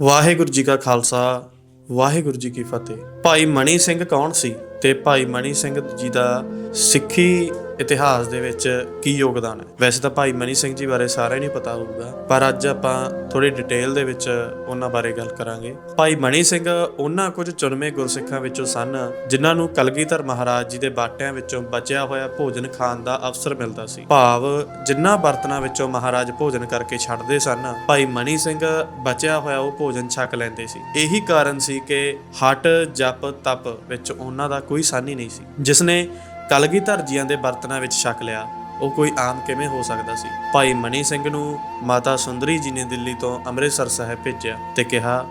ਵਾਹਿਗੁਰੂ ਜੀ ਕਾ ਖਾਲਸਾ, ਵਾਹਿਗੁਰੂ ਜੀ ਕੀ ਫਤਿਹ। ਭਾਈ ਮਣੀ ਸਿੰਘ ਕੌਣ ਸੀ ਤੇ ਭਾਈ ਮਣੀ ਸਿੰਘ ਜੀ ਦਾ ਸਿੱਖੀ ਇਤਿਹਾਸ ਦੇ ਵਿੱਚ ਕੀ ਯੋਗਦਾਨ ਹੈ? ਵੈਸੇ ਤਾਂ ਭਾਈ ਮਨੀ ਸਿੰਘ ਜੀ ਬਾਰੇ ਸਾਰਿਆਂ ਨੂੰ ਪਤਾ ਹੋਊਗਾ, ਪਰ ਅੱਜ ਆਪਾਂ ਥੋੜੀ ਡਿਟੇਲ ਦੇ ਵਿੱਚ ਉਹਨਾਂ ਬਾਰੇ ਗੱਲ ਕਰਾਂਗੇ। ਭਾਈ ਮਣੀ ਸਿੰਘ ਉਹਨਾਂ ਕੁਝ ਚੁਣਵੇਂ ਗੁਰਸਿੱਖਾਂ ਵਿੱਚੋਂ ਸਨ, ਜਿਨ੍ਹਾਂ ਨੂੰ ਕਲਗੀਧਰ ਮਹਾਰਾਜ ਜੀ ਦੇ ਬਾਟਿਆਂ ਵਿੱਚੋਂ ਬਚਿਆ ਹੋਇਆ ਭੋਜਨ ਖਾਣ ਦਾ ਅਵਸਰ ਮਿਲਦਾ ਸੀ। ਭਾਵ ਜਿਨ੍ਹਾਂ ਬਰਤਨਾਂ ਵਿੱਚੋਂ ਮਹਾਰਾਜ ਭੋਜਨ ਕਰਕੇ ਛੱਡਦੇ ਸਨ, ਭਾਈ ਮਨੀ ਸਿੰਘ ਬਚਿਆ ਹੋਇਆ ਉਹ ਭੋਜਨ ਛਕ ਲੈਂਦੇ ਸੀ। ਇਹੀ ਕਾਰਨ ਸੀ ਕਿ ਹਟ, ਜਪ, ਤਪ ਵਿੱਚ ਉਹਨਾਂ ਦਾ ਕੋਈ ਸਾਨੀ ਨਹੀਂ ਸੀ, ਜਿਸ ਨੇ ਕਲਗੀਧਰ ਜੀਆਂ ਦੇ ਬਰਤਨਾਂ ਵਿੱਚ ਛਕ ਲਿਆ। ਉਹ ਕੋਈ ਆਮ ਕਿਵੇਂ ਹੋ ਸਕਦਾ ਸੀ? ਭਾਈ ਮਨੀ ਸਿੰਘ ਨੂੰ ਮਾਤਾ ਸੁੰਦਰੀ ਜੀ ਨੇ ਦਿੱਲੀ ਤੋਂ ਅੰਮ੍ਰਿਤਸਰ ਸਾਹਿਬ ਭੇਜਿਆ ਤੇ ਕਿਹਾ,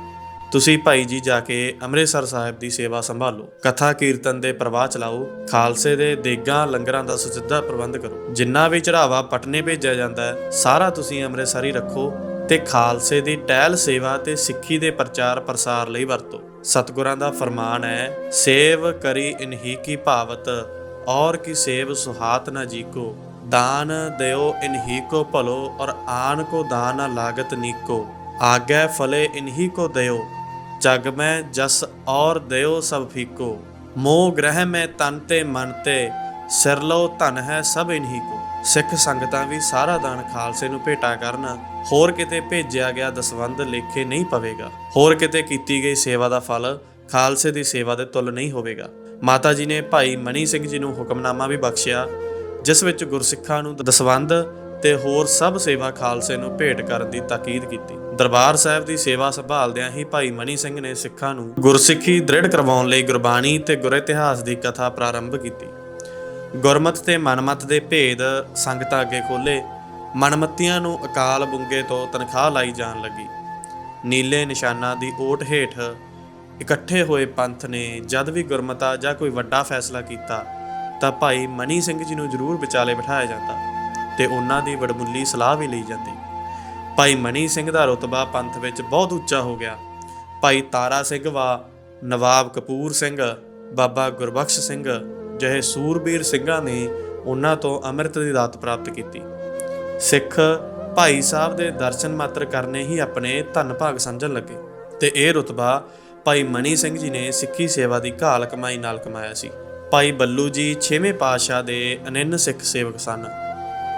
ਤੁਸੀਂ ਭਾਈ ਜੀ ਜਾ ਕੇ ਅੰਮ੍ਰਿਤਸਰ ਸਾਹਿਬ ਦੀ ਸੇਵਾ ਸੰਭਾਲੋ। ਕਥਾ ਕੀਰਤਨ ਦੇ ਪ੍ਰਵਾਹ ਚਲਾਓ। ਖਾਲਸੇ ਦੇ ਦੇਗਾਂ ਲੰਗਰਾਂ ਦਾ ਸੁਚੱਜਾ ਪ੍ਰਬੰਧ ਕਰੋ। ਜਿੰਨਾ ਵੀ ਚੜਾਵਾ ਪਟਨੇ ਭੇਜਿਆ ਜਾਂਦਾ ਹੈ, ਸਾਰਾ ਤੁਸੀਂ ਅੰਮ੍ਰਿਤਸਰ ਹੀ ਰੱਖੋ ਤੇ ਖਾਲਸੇ ਦੀ ਟਹਿਲ ਸੇਵਾ ਤੇ ਸਿੱਖੀ ਦੇ ਪ੍ਰਚਾਰ ਪ੍ਰਸਾਰ ਲਈ ਵਰਤੋ। ਸਤਿਗੁਰਾਂ ਦਾ ਫਰਮਾਨ ਹੈ, ਸੇਵ ਕਰੀ ਇਨਹੀ ਕੀ ਭਾਵਤ ਔਰ ਕੀ ਸੇਵ ਸੁਹਾਤ ਨਾ ਜੀ ਕੋ ਦਾਨ ਦਿਓ ਇਨਹੀ ਕੋ ਭਲੋ ਔਰ ਆਨ ਕੋ ਦਾਨ ਨਾ ਲਾਗਤ ਨੀਕੋ, ਆਗੇ ਫਲੇ ਇਨਹੀ ਕੋ ਦਿਓ, ਜਗ ਮੈਂ ਜਸ ਔਰ ਦਿਓ ਸਭ ਫੀਕੋ, ਮੋਹ ਗ੍ਰਹਿ ਮੈਂ ਤਨ ਤੇ ਮਨ ਤੇ, ਸਿਰ ਲਓ ਧਨ ਹੈ ਸਭ ਇਨਹੀ ਕੋ। ਸਿੱਖ ਸੰਗਤਾਂ ਵੀ ਸਾਰਾ ਦਾਨ ਖਾਲਸੇ ਨੂੰ ਭੇਟਾ ਕਰਨ, ਹੋਰ ਕਿਤੇ ਭੇਜਿਆ ਗਿਆ ਦਸਵੰਦ ਲੇਖੇ ਨਹੀਂ ਪਵੇਗਾ, ਹੋਰ ਕਿਤੇ ਕੀਤੀ ਗਈ ਸੇਵਾ ਦਾ ਫਲ ਖਾਲਸੇ ਦੀ ਸੇਵਾ ਦੇ ਤੁਲ ਨਹੀਂ ਹੋਵੇਗਾ। ਮਾਤਾ ਜੀ ਨੇ ਭਾਈ ਮਣੀ ਸਿੰਘ ਜੀ ਨੂੰ ਹੁਕਮਨਾਮਾ ਵੀ ਬਖਸ਼ਿਆ, ਜਿਸ ਵਿੱਚ ਗੁਰਸਿੱਖਾਂ ਨੂੰ ਦਸਵੰਦ ਤੇ ਹੋਰ ਸਭ ਸੇਵਾ ਖਾਲਸੇ ਨੂੰ ਭੇਟ ਕਰਨ ਦੀ ਤਾਕੀਦ ਕੀਤੀ। ਦਰਬਾਰ ਸਾਹਿਬ ਦੀ ਸੇਵਾ ਸੰਭਾਲਦਿਆਂ ਹੀ ਭਾਈ ਮਣੀ ਸਿੰਘ ਨੇ ਸਿੱਖਾਂ ਨੂੰ ਗੁਰਸਿੱਖੀ ਦ੍ਰਿੜ ਕਰਵਾਉਣ ਲਈ ਗੁਰਬਾਣੀ ਤੇ ਗੁਰ ਇਤਿਹਾਸ ਦੀ ਕਥਾ ਪ੍ਰਾਰੰਭ ਕੀਤੀ। ਗੁਰਮਤ ਤੇ ਮਨਮਤ ਦੇ ਭੇਦ ਸੰਗਤਾਂ ਅੱਗੇ ਖੋਲੇ ਮਨਮਤੀਆਂ ਨੂੰ ਅਕਾਲ ਬੁੰਗੇ ਤੋਂ ਤਨਖਾਹ ਲਾਈ ਜਾਣ ਲੱਗੀ। ਨੀਲੇ ਨਿਸ਼ਾਨਾਂ ਦੀ ਓਟ ਹੇਠ ਇਕੱਠੇ ਹੋਏ ਪੰਥ ਨੇ ਜਦ ਵੀ ਗੁਰਮਤਾ ਜਾਂ ਕੋਈ ਵੱਡਾ ਫੈਸਲਾ ਕੀਤਾ, ਤਾਂ ਭਾਈ ਮਨੀ ਸਿੰਘ ਜੀ ਨੂੰ ਜ਼ਰੂਰ ਵਿਚਾਲੇ ਬਿਠਾਇਆ ਜਾਂਦਾ ਤੇ ਉਹਨਾਂ ਦੀ ਵਡਮੁੱਲੀ ਸਲਾਹ ਵੀ ਲਈ ਜਾਂਦੀ। ਭਾਈ ਮਨੀ ਸਿੰਘ ਦਾ ਰੁਤਬਾ ਪੰਥ ਵਿੱਚ ਬਹੁਤ ਉੱਚਾ ਹੋ ਗਿਆ। ਭਾਈ ਤਾਰਾ ਸਿੰਘ ਵਾ, ਨਵਾਬ ਕਪੂਰ ਸਿੰਘ, ਬਾਬਾ ਗੁਰਬਖਸ਼ ਸਿੰਘ, ਜਿਹੇ ਸੂਰਬੀਰ ਸਿੰਘਾਂ ਨੇ ਉਹਨਾਂ ਤੋਂ ਅੰਮ੍ਰਿਤ ਦੀ ਦਾਤ ਪ੍ਰਾਪਤ ਕੀਤੀ। ਸਿੱਖ ਭਾਈ ਸਾਹਿਬ ਦੇ ਦਰਸ਼ਨ ਮਾਤਰ ਕਰਨੇ ਹੀ ਆਪਣੇ ਧੰਨ ਭਾਗ ਸਮਝਣ ਲੱਗੇ ਤੇ ਇਹ ਰੁਤਬਾ ਭਾਈ ਮਨੀ ਸਿੰਘ ਜੀ ਨੇ ਸਿੱਖੀ ਸੇਵਾ ਦੀ ਘਾਲ ਕਮਾਈ ਨਾਲ ਕਮਾਇਆ ਸੀ। ਭਾਈ ਬੱਲੂ ਜੀ 6ਵੇਂ ਪਾਤਸ਼ਾਹ ਦੇ ਅਨੰਨ ਸਿੱਖ ਸੇਵਕ ਸਨ।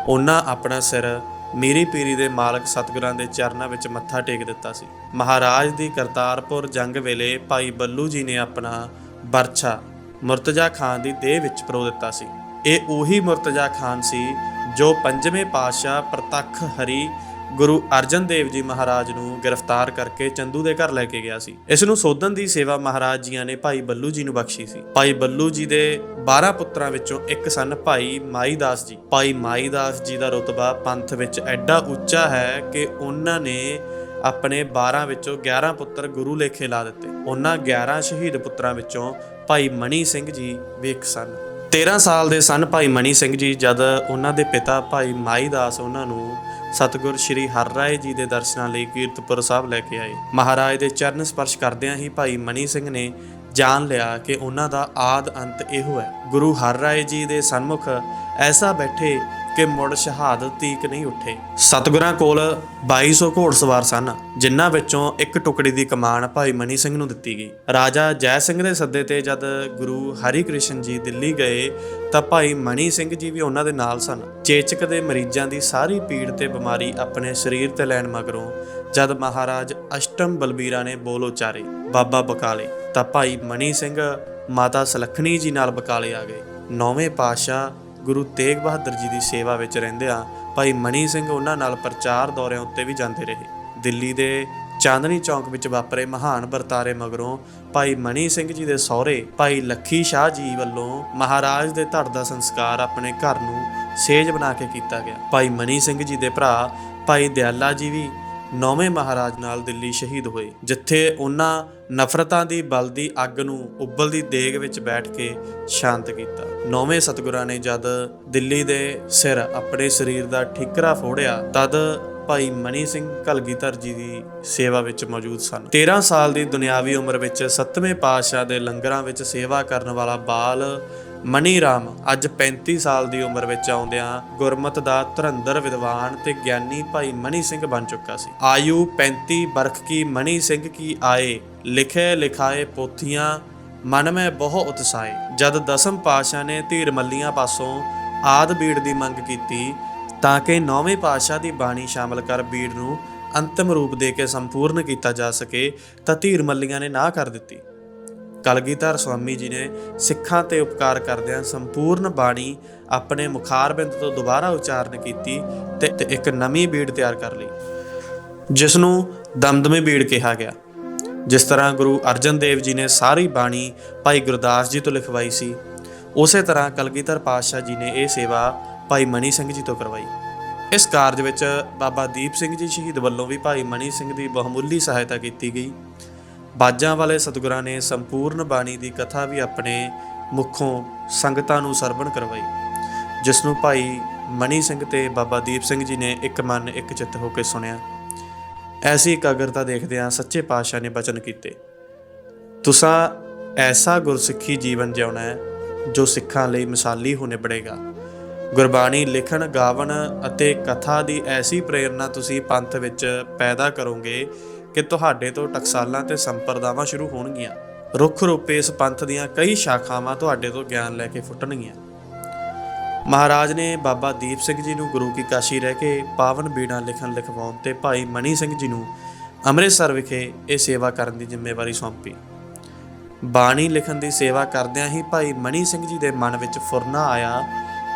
ਉਹਨਾਂ ਆਪਣਾ ਸਿਰ ਮੀਰੀ ਪੀਰੀ ਦੇ ਮਾਲਕ ਸਤਿਗੁਰਾਂ ਦੇ ਚਰਨਾਂ ਵਿੱਚ ਮੱਥਾ ਟੇਕ ਦਿੱਤਾ ਸੀ। ਮਹਾਰਾਜ ਦੀ ਕਰਤਾਰਪੁਰ ਜੰਗ ਵੇਲੇ ਭਾਈ ਬੱਲੂ ਜੀ ਨੇ ਆਪਣਾ ਬਰਛਾ ਮੁਰਤਜ਼ਾ ਖਾਨ ਦੀ ਦੇਹ ਵਿੱਚ ਪਰੋ ਦਿੱਤਾ ਸੀ। ਇਹ ਉਹੀ ਮੁਰਤਜ਼ਾ ਖਾਨ ਸੀ ਜੋ ਪੰਜਵੇਂ ਪਾਤਸ਼ਾਹ ਪ੍ਰਤੱਖ ਹਰੀ ਗੁਰੂ ਅਰਜਨ ਦੇਵ ਜੀ ਮਹਾਰਾਜ ਨੂੰ ਗ੍ਰਿਫਤਾਰ ਕਰਕੇ ਚੰਦੂ ਦੇ ਘਰ ਲੈ ਕੇ ਗਿਆ ਸੀ। ਇਸ ਨੂੰ ਸੋਧਣ ਦੀ ਸੇਵਾ ਮਹਾਰਾਜ ਜੀਆਂ ਨੇ ਭਾਈ ਬੱਲੂ ਜੀ ਨੂੰ ਬਖਸ਼ੀ ਸੀ। ਭਾਈ ਬੱਲੂ ਜੀ ਦੇ 12 ਪੁੱਤਰਾਂ ਵਿੱਚੋਂ ਇੱਕ ਸਨ ਭਾਈ ਮਾਈਦਾਸ ਜੀ। ਭਾਈ ਮਾਈ ਦਾਸ ਜੀ ਦਾ ਰੁਤਬਾ ਪੰਥ ਵਿੱਚ ਐਡਾ ਉੱਚਾ ਹੈ ਕਿ ਉਹਨਾਂ ਨੇ ਆਪਣੇ 12 ਵਿੱਚੋਂ 11 ਪੁੱਤਰ ਗੁਰੂ ਲੇਖੇ ਲਾ ਦਿੱਤੇ। ਉਹਨਾਂ 11 ਸ਼ਹੀਦ ਪੁੱਤਰਾਂ ਵਿੱਚੋਂ ਭਾਈ ਮਣੀ ਸਿੰਘ ਜੀ ਵੀ ਇੱਕ ਸਨ। 13 ਸਾਲ ਦੇ ਸਨ ਭਾਈ ਮਣੀ ਸਿੰਘ ਜੀ ਜਦ ਉਹਨਾਂ ਦੇ ਪਿਤਾ ਭਾਈ ਮਾਈਦਾਸ ਉਹਨਾਂ ਨੂੰ ਸਤਿਗੁਰ ਸ਼੍ਰੀ ਹਰਿਰਾਏ ਜੀ ਦੇ ਦਰਸ਼ਨਾਂ ਲਈ ਕੀਰਤਪੁਰ ਸਾਹਿਬ ਲੈ ਕੇ ਆਏ। ਮਹਾਰਾਜ ਦੇ ਚਰਨ ਸਪਰਸ਼ ਕਰਦਿਆਂ ਹੀ ਭਾਈ ਮਨੀ ਸਿੰਘ ਨੇ ਜਾਣ ਲਿਆ ਕਿ ਉਹਨਾਂ ਦਾ ਆਦ ਅੰਤ ਇਹੋ ਹੈ। ਗੁਰੂ ਹਰਿਰਾਏ ਜੀ ਦੇ ਸਨਮੁਖ ਐਸਾ ਬੈਠੇ ਕਿ ਮੁੜ ਸ਼ਹਾਦਤ ਤੀਕ ਨਹੀਂ ਉੱਠੇ। ਸਤਿਗੁਰਾਂ ਕੋਲ 2200 ਘੋੜਸਵਾਰ ਸਨ, ਜਿਨ੍ਹਾਂ ਵਿੱਚੋਂ ਇੱਕ ਟੁਕੜੀ ਦੀ ਕਮਾਨ ਭਾਈ ਮਨੀ ਸਿੰਘ ਨੂੰ ਦਿੱਤੀ ਗਈ। ਰਾਜਾ ਜੈ ਸਿੰਘ ਦੇ ਸੱਦੇ ਤੇ ਜਦ ਗੁਰੂ ਹਰੀ ਕ੍ਰਿਸ਼ਨ ਜੀ ਦਿੱਲੀ ਗਏ, ਤਾਂ ਭਾਈ ਮਨੀ ਸਿੰਘ ਜੀ ਵੀ ਉਹਨਾਂ ਦੇ ਨਾਲ ਸਨ। ਚੇਚਕ ਦੇ ਮਰੀਜ਼ਾਂ ਦੀ ਸਾਰੀ ਪੀੜ ਤੇ ਬਿਮਾਰੀ ਆਪਣੇ ਸਰੀਰ ਤੇ ਲੈਣ ਮਗਰੋਂ ਜਦ ਮਹਾਰਾਜ ਅਸ਼ਟਮ ਬਲਬੀਰਾ ਨੇ ਬੋਲ ਉਚਾਰੇ, ਬਾਬਾ ਬਕਾਲੇ। ਤਾਂ ਭਾਈ ਮਨੀ ਸਿੰਘ ਮਾਤਾ ਸਲਖਣੀ ਜੀ ਨਾਲ ਬਕਾਲੇ ਆ ਗਏ। ਨੌਵੇਂ ਪਾਤਸ਼ਾਹ ਗੁਰੂ ਤੇਗ ਬਹਾਦਰ ਜੀ ਦੀ ਸੇਵਾ ਵਿੱਚ ਰਹਿੰਦਿਆਂ ਭਾਈ ਮਨੀ ਸਿੰਘ ਉਹਨਾਂ ਨਾਲ ਪ੍ਰਚਾਰ ਦੌਰਿਆਂ ਉੱਤੇ ਵੀ ਜਾਂਦੇ ਰਹੇ। ਦਿੱਲੀ ਦੇ ਚਾਂਦਨੀ ਚੌਂਕ ਵਿੱਚ ਵਾਪਰੇ ਮਹਾਨ ਵਰਤਾਰੇ ਮਗਰੋਂ ਭਾਈ ਮਨੀ ਸਿੰਘ ਜੀ ਦੇ ਸਹੁਰੇ ਭਾਈ ਲੱਖੀ ਸ਼ਾਹ ਜੀ ਵੱਲੋਂ ਮਹਾਰਾਜ ਦੇ ਧੜ ਦਾ ਸੰਸਕਾਰ ਆਪਣੇ ਘਰ ਨੂੰ ਸੇਜ ਬਣਾ ਕੇ ਕੀਤਾ ਗਿਆ। ਭਾਈ ਮਨੀ ਸਿੰਘ ਜੀ ਦੇ ਭਰਾ ਭਾਈ ਦਿਆਲਾ ਜੀ ਵੀ ਨੌਵੇਂ ਮਹਾਰਾਜ ਨਾਲ ਦਿੱਲੀ ਸ਼ਹੀਦ ਹੋਏ, ਜਿੱਥੇ ਉਹਨਾਂ ਨਫ਼ਰਤਾਂ ਦੀ ਬਲਦੀ ਅੱਗ ਨੂੰ ਉਬਲਦੀ ਦੇਗ ਵਿੱਚ ਬੈਠ ਕੇ ਸ਼ਾਂਤ ਕੀਤਾ। ਨੌਵੇਂ ਸਤਿਗੁਰਾਂ ਨੇ ਜਦ ਦਿੱਲੀ ਦੇ ਸਿਰ ਆਪਣੇ ਸਰੀਰ ਦਾ ਠਿਕਰਾ ਫੋੜਿਆ, ਤਦ ਭਾਈ ਮਨੀ ਸਿੰਘ ਕਲਗੀਧਰ ਜੀ ਦੀ ਸੇਵਾ ਵਿੱਚ ਮੌਜੂਦ ਸਨ। 13 ਸਾਲ ਦੀ ਦੁਨਿਆਵੀ ਉਮਰ ਵਿੱਚ 7ਵੇਂ ਪਾਤਸ਼ਾਹ ਦੇ ਲੰਗਰਾਂ ਵਿੱਚ ਸੇਵਾ ਕਰਨ ਵਾਲਾ ਬਾਲ ਮਨੀ ਰਾਮ ਅੱਜ 35 ਸਾਲ ਦੀ ਉਮਰ ਵਿੱਚ ਆਉਂਦਿਆਂ ਗੁਰਮਤ ਦਾ ਧਰੰਦਰ ਵਿਦਵਾਨ ਤੇ ਗਿਆਨੀ ਭਾਈ ਮਨੀ ਸਿੰਘ ਬਣ ਚੁੱਕਾ ਸੀ। ਆਯੂ 35 ਬਰਖ ਕੀ ਮਨੀ ਸਿੰਘ ਕੀ ਆਏ, ਲਿਖੇ ਲਿਖਾਏ ਪੋਥੀਆਂ, ਮਨ ਮੈਂ ਬਹੁ ਉਤਸਾਏ। ਜਦ ਦਸਮ ਪਾਤਸ਼ਾਹ ਨੇ ਧੀਰ ਮੱਲੀਆਂ ਪਾਸੋਂ ਆਦ ਬੀੜ ਦੀ ਮੰਗ ਕੀਤੀ, ਤਾਂ ਕਿ ਨੌਵੇਂ ਪਾਤਸ਼ਾਹ ਦੀ ਬਾਣੀ ਸ਼ਾਮਲ ਕਰ ਬੀੜ ਨੂੰ ਅੰਤਮ ਰੂਪ ਦੇ ਕੇ ਸੰਪੂਰਨ ਕੀਤਾ ਜਾ ਸਕੇ, ਤਾਂ ਧੀਰ ਮੱਲੀਆਂ ਨੇ ਨਾ ਕਰ ਦਿੱਤੀ। ਕਲਗੀਧਰ ਸਵਾਮੀ ਜੀ ਨੇ ਸਿੱਖਾਂ ਤੇ ਉਪਕਾਰ ਕਰਦਿਆਂ ਸੰਪੂਰਨ ਬਾਣੀ ਆਪਣੇ ਮੁਖਾਰਬਿੰਦ ਤੋਂ ਦੁਬਾਰਾ ਉਚਾਰਨ ਕੀਤੀ ਤੇ ਇੱਕ ਨਵੀਂ ਬੀੜ ਤਿਆਰ ਕਰ ਲਈ ਜਿਸ ਨੂੰ ਦਮਦਮੇ ਬੀੜ ਕਿਹਾ ਗਿਆ। ਜਿਸ ਤਰ੍ਹਾਂ ਗੁਰੂ ਅਰਜਨ ਦੇਵ ਜੀ ਨੇ ਸਾਰੀ ਬਾਣੀ ਭਾਈ ਗੁਰਦਾਸ ਜੀ ਤੋਂ ਲਿਖਵਾਈ ਸੀ, ਉਸੇ ਤਰ੍ਹਾਂ ਕਲਗੀਧਰ ਪਾਤਸ਼ਾਹ ਜੀ ਨੇ ਇਹ ਸੇਵਾ ਭਾਈ ਮਨੀ ਸਿੰਘ ਜੀ ਤੋਂ ਕਰਵਾਈ। ਇਸ ਕਾਰਜ ਵਿੱਚ ਬਾਬਾ ਦੀਪ ਸਿੰਘ ਜੀ ਸ਼ਹੀਦ ਵੱਲੋਂ ਵੀ ਭਾਈ ਮਨੀ ਸਿੰਘ ਦੀ ਬਹੁਮੁੱਲੀ ਸਹਾਇਤਾ ਕੀਤੀ ਗਈ। ਬਾਜਾਂ ਵਾਲੇ ਸਤਿਗੁਰਾਂ ਨੇ ਸੰਪੂਰਨ ਬਾਣੀ ਦੀ ਕਥਾ ਵੀ ਆਪਣੇ ਮੁਖੋਂ ਸੰਗਤਾਂ ਨੂੰ ਸਰਵਣ ਕਰਵਾਈ ਜਿਸ ਨੂੰ ਭਾਈ ਮਨੀ ਸਿੰਘ ਤੇ ਬਾਬਾ ਦੀਪ ਸਿੰਘ ਜੀ ਨੇ ਇੱਕ ਮਨ, ਇੱਕ ਚਿੱਤ ਹੋ ਕੇ ਸੁਣਿਆ। ਐਸੀ ਇਕਾਗਰਤਾ ਦੇਖਦਿਆਂ ਸੱਚੇ ਪਾਤਸ਼ਾਹ ਨੇ ਬਚਨ ਕੀਤੇ, ਤੁਸਾਂ ਐਸਾ ਗੁਰਸਿੱਖੀ ਜੀਵਨ ਜਿਉਣਾ ਹੈ, ਜੋ ਸਿੱਖਾਂ ਲਈ ਮਿਸਾਲੀ ਹੋ ਨਿਬੜੇਗਾ। ਗੁਰਬਾਣੀ ਲਿਖਣ, ਗਾਵਣ ਅਤੇ ਕਥਾ ਦੀ ਐਸੀ ਪ੍ਰੇਰਣਾ ਤੁਸੀਂ ਪੰਥ ਵਿੱਚ ਪੈਦਾ ਕਰੋਗੇ ਕਿ ਤੁਹਾਡੇ ਤੋਂ ਟਕਸਾਲਾਂ ਤੇ ਸੰਪਰਦਾਵਾਂ ਸ਼ੁਰੂ ਹੋਣਗੀਆਂ। ਰੁੱਖ ਰੂਪੇ ਇਸ ਪੰਥ ਦੀਆਂ ਕਈ ਸ਼ਾਖਾਵਾਂ ਤੁਹਾਡੇ ਤੋਂ ਗਿਆਨ ਲੈ ਕੇ ਫੁੱਟਣਗੀਆਂ। ਮਹਾਰਾਜ ਨੇ ਬਾਬਾ ਦੀਪ ਸਿੰਘ ਜੀ ਨੂੰ ਗੁਰੂ ਕੀ ਕਾਸ਼ੀ ਰਹਿ ਕੇ ਪਾਵਨ ਬੀੜਾਂ ਲਿਖਣ ਲਿਖਵਾਉਣ ਤੇ ਭਾਈ ਮਨੀ ਸਿੰਘ ਜੀ ਨੂੰ ਅੰਮ੍ਰਿਤਸਰ ਵਿਖੇ ਇਹ ਸੇਵਾ ਕਰਨ ਦੀ ਜ਼ਿੰਮੇਵਾਰੀ ਸੌਂਪੀ। ਬਾਣੀ ਲਿਖਣ ਦੀ ਸੇਵਾ ਕਰਦਿਆਂ ਹੀ ਭਾਈ ਮਨੀ ਸਿੰਘ ਜੀ ਦੇ ਮਨ ਵਿੱਚ ਫੁਰਨਾ ਆਇਆ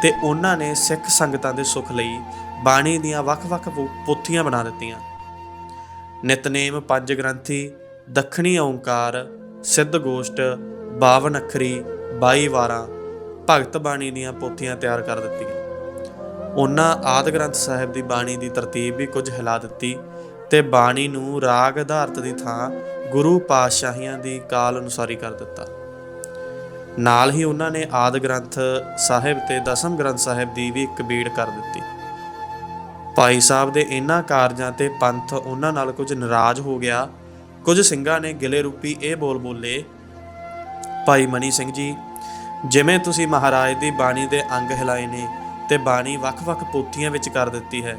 ਤੇ ਉਹਨਾਂ ਨੇ ਸਿੱਖ ਸੰਗਤਾਂ ਦੇ ਸੁਖ ਲਈ ਬਾਣੀ ਦੀਆਂ ਵੱਖ-ਵੱਖ ਪੋ- ਪੋਥੀਆਂ ਬਣਾ ਦਿੱਤੀਆਂ। ਨਿਤਨੇਮ ਪੰਜ ਗ੍ਰੰਥੀ, ਦੱਖਣੀ ਓੰਕਾਰ, ਸਿੱਧ ਗੋਸ਼ਟ 52 ਅੱਖਰੀ 22 ਵਾਰਾਂ, ਭਗਤ ਬਾਣੀ ਦੀਆਂ ਪੋਥੀਆਂ ਤਿਆਰ ਕਰ ਦਿੱਤੀਆਂ। ਉਹਨਾਂ ਆਦ ਗ੍ਰੰਥ ਸਾਹਿਬ ਦੀ ਬਾਣੀ ਦੀ ਤਰਤੀਬ ਵੀ ਕੁਝ ਹਿਲਾ ਦਿੱਤੀ ਤੇ ਬਾਣੀ ਨੂੰ ਰਾਗ ਆਧਾਰਿਤ ਦੀ ਥਾਂ ਗੁਰੂ ਪਾਤਸ਼ਾਹੀਆਂ ਦੀ ਕਾਲ ਅਨੁਸਾਰੀ ਕਰ ਦਿੱਤਾ। ਨਾਲ ਹੀ ਉਹਨਾਂ ਨੇ ਆਦ ਗ੍ਰੰਥ ਸਾਹਿਬ ਤੇ ਦਸਮ ਗ੍ਰੰਥ ਸਾਹਿਬ ਦੀ ਵੀ ਇੱਕ ਬੀੜ ਕਰ ਦਿੱਤੀ। ਭਾਈ ਸਾਹਿਬ ਦੇ ਇਹਨਾਂ ਕਾਰਜਾਂ ਤੇ ਪੰਥ ਉਹਨਾਂ ਨਾਲ ਕੁਝ ਨਾਰਾਜ਼ ਹੋ ਗਿਆ। ਕੁਝ ਸਿੰਘਾਂ ਨੇ ਗਿਲੇ ਰੂਪੀ ਇਹ ਬੋਲ ਬੋਲੇ, ਭਾਈ ਮਨੀ ਸਿੰਘ ਜੀ, ਜਿਵੇਂ ਤੁਸੀਂ ਮਹਾਰਾਜ ਦੀ ਬਾਣੀ ਦੇ ਅੰਗ ਹਿਲਾਏ ਨੇ ਤੇ ਬਾਣੀ ਵੱਖ-ਵੱਖ ਪੋਥੀਆਂ ਵਿੱਚ ਕਰ ਦਿੱਤੀ ਹੈ,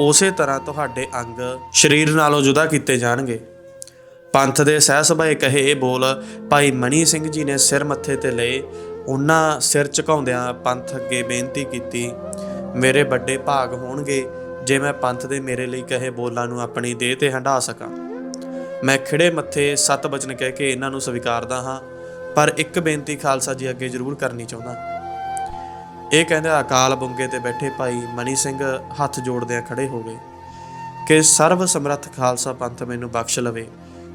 ਉਸੇ ਤਰ੍ਹਾਂ ਤੁਹਾਡੇ ਅੰਗ ਸਰੀਰ ਨਾਲੋਂ ਜੁਦਾ ਕੀਤੇ ਜਾਣਗੇ। ਪੰਥ ਦੇ ਸਹਿ ਸਭਾਏ ਕਹੇ ਇਹ ਬੋਲ, ਭਾਈ ਮਨੀ ਸਿੰਘ ਜੀ ਨੇ ਸਿਰ ਮੱਥੇ ਤੇ ਲਏ, ਉਹਨਾਂ ਸਿਰ ਝੁਕਾਉਂਦਿਆਂ ਪੰਥ ਅੱਗੇ ਬੇਨਤੀ ਕੀਤੀ ਮੇਰੇ ਵੱਡੇ ਭਾਗ ਹੋਣਗੇ ਜੇ ਮੈਂ ਪੰਥ ਦੇ ਮੇਰੇ ਲਈ ਕਹੇ ਬੋਲਾਂ ਨੂੰ ਆਪਣੀ ਦੇਹ ਤੇ ਹੰਢਾ ਸਕਾਂ। ਮੈਂ ਖਿੜੇ ਮੱਥੇ ਸਤ ਬਚਨ ਕਹਿ ਕੇ ਇਹਨਾਂ ਨੂੰ ਸਵੀਕਾਰਦਾ ਹਾਂ, ਪਰ ਇੱਕ ਬੇਨਤੀ ਖਾਲਸਾ ਜੀ ਅੱਗੇ ਜ਼ਰੂਰ ਕਰਨੀ ਚਾਹੁੰਦਾ। ਇਹ ਕਹਿੰਦੇ ਅਕਾਲ ਬੁੰਗੇ ਤੇ ਬੈਠੇ ਭਾਈ ਮਨੀ ਸਿੰਘ ਹੱਥ ਜੋੜਦਿਆਂ ਖੜੇ ਹੋ ਗਏ ਕਿ ਸਰਵ ਸਮਰੱਥ ਖਾਲਸਾ ਪੰਥ ਮੈਨੂੰ ਬਖਸ਼ ਲਵੇ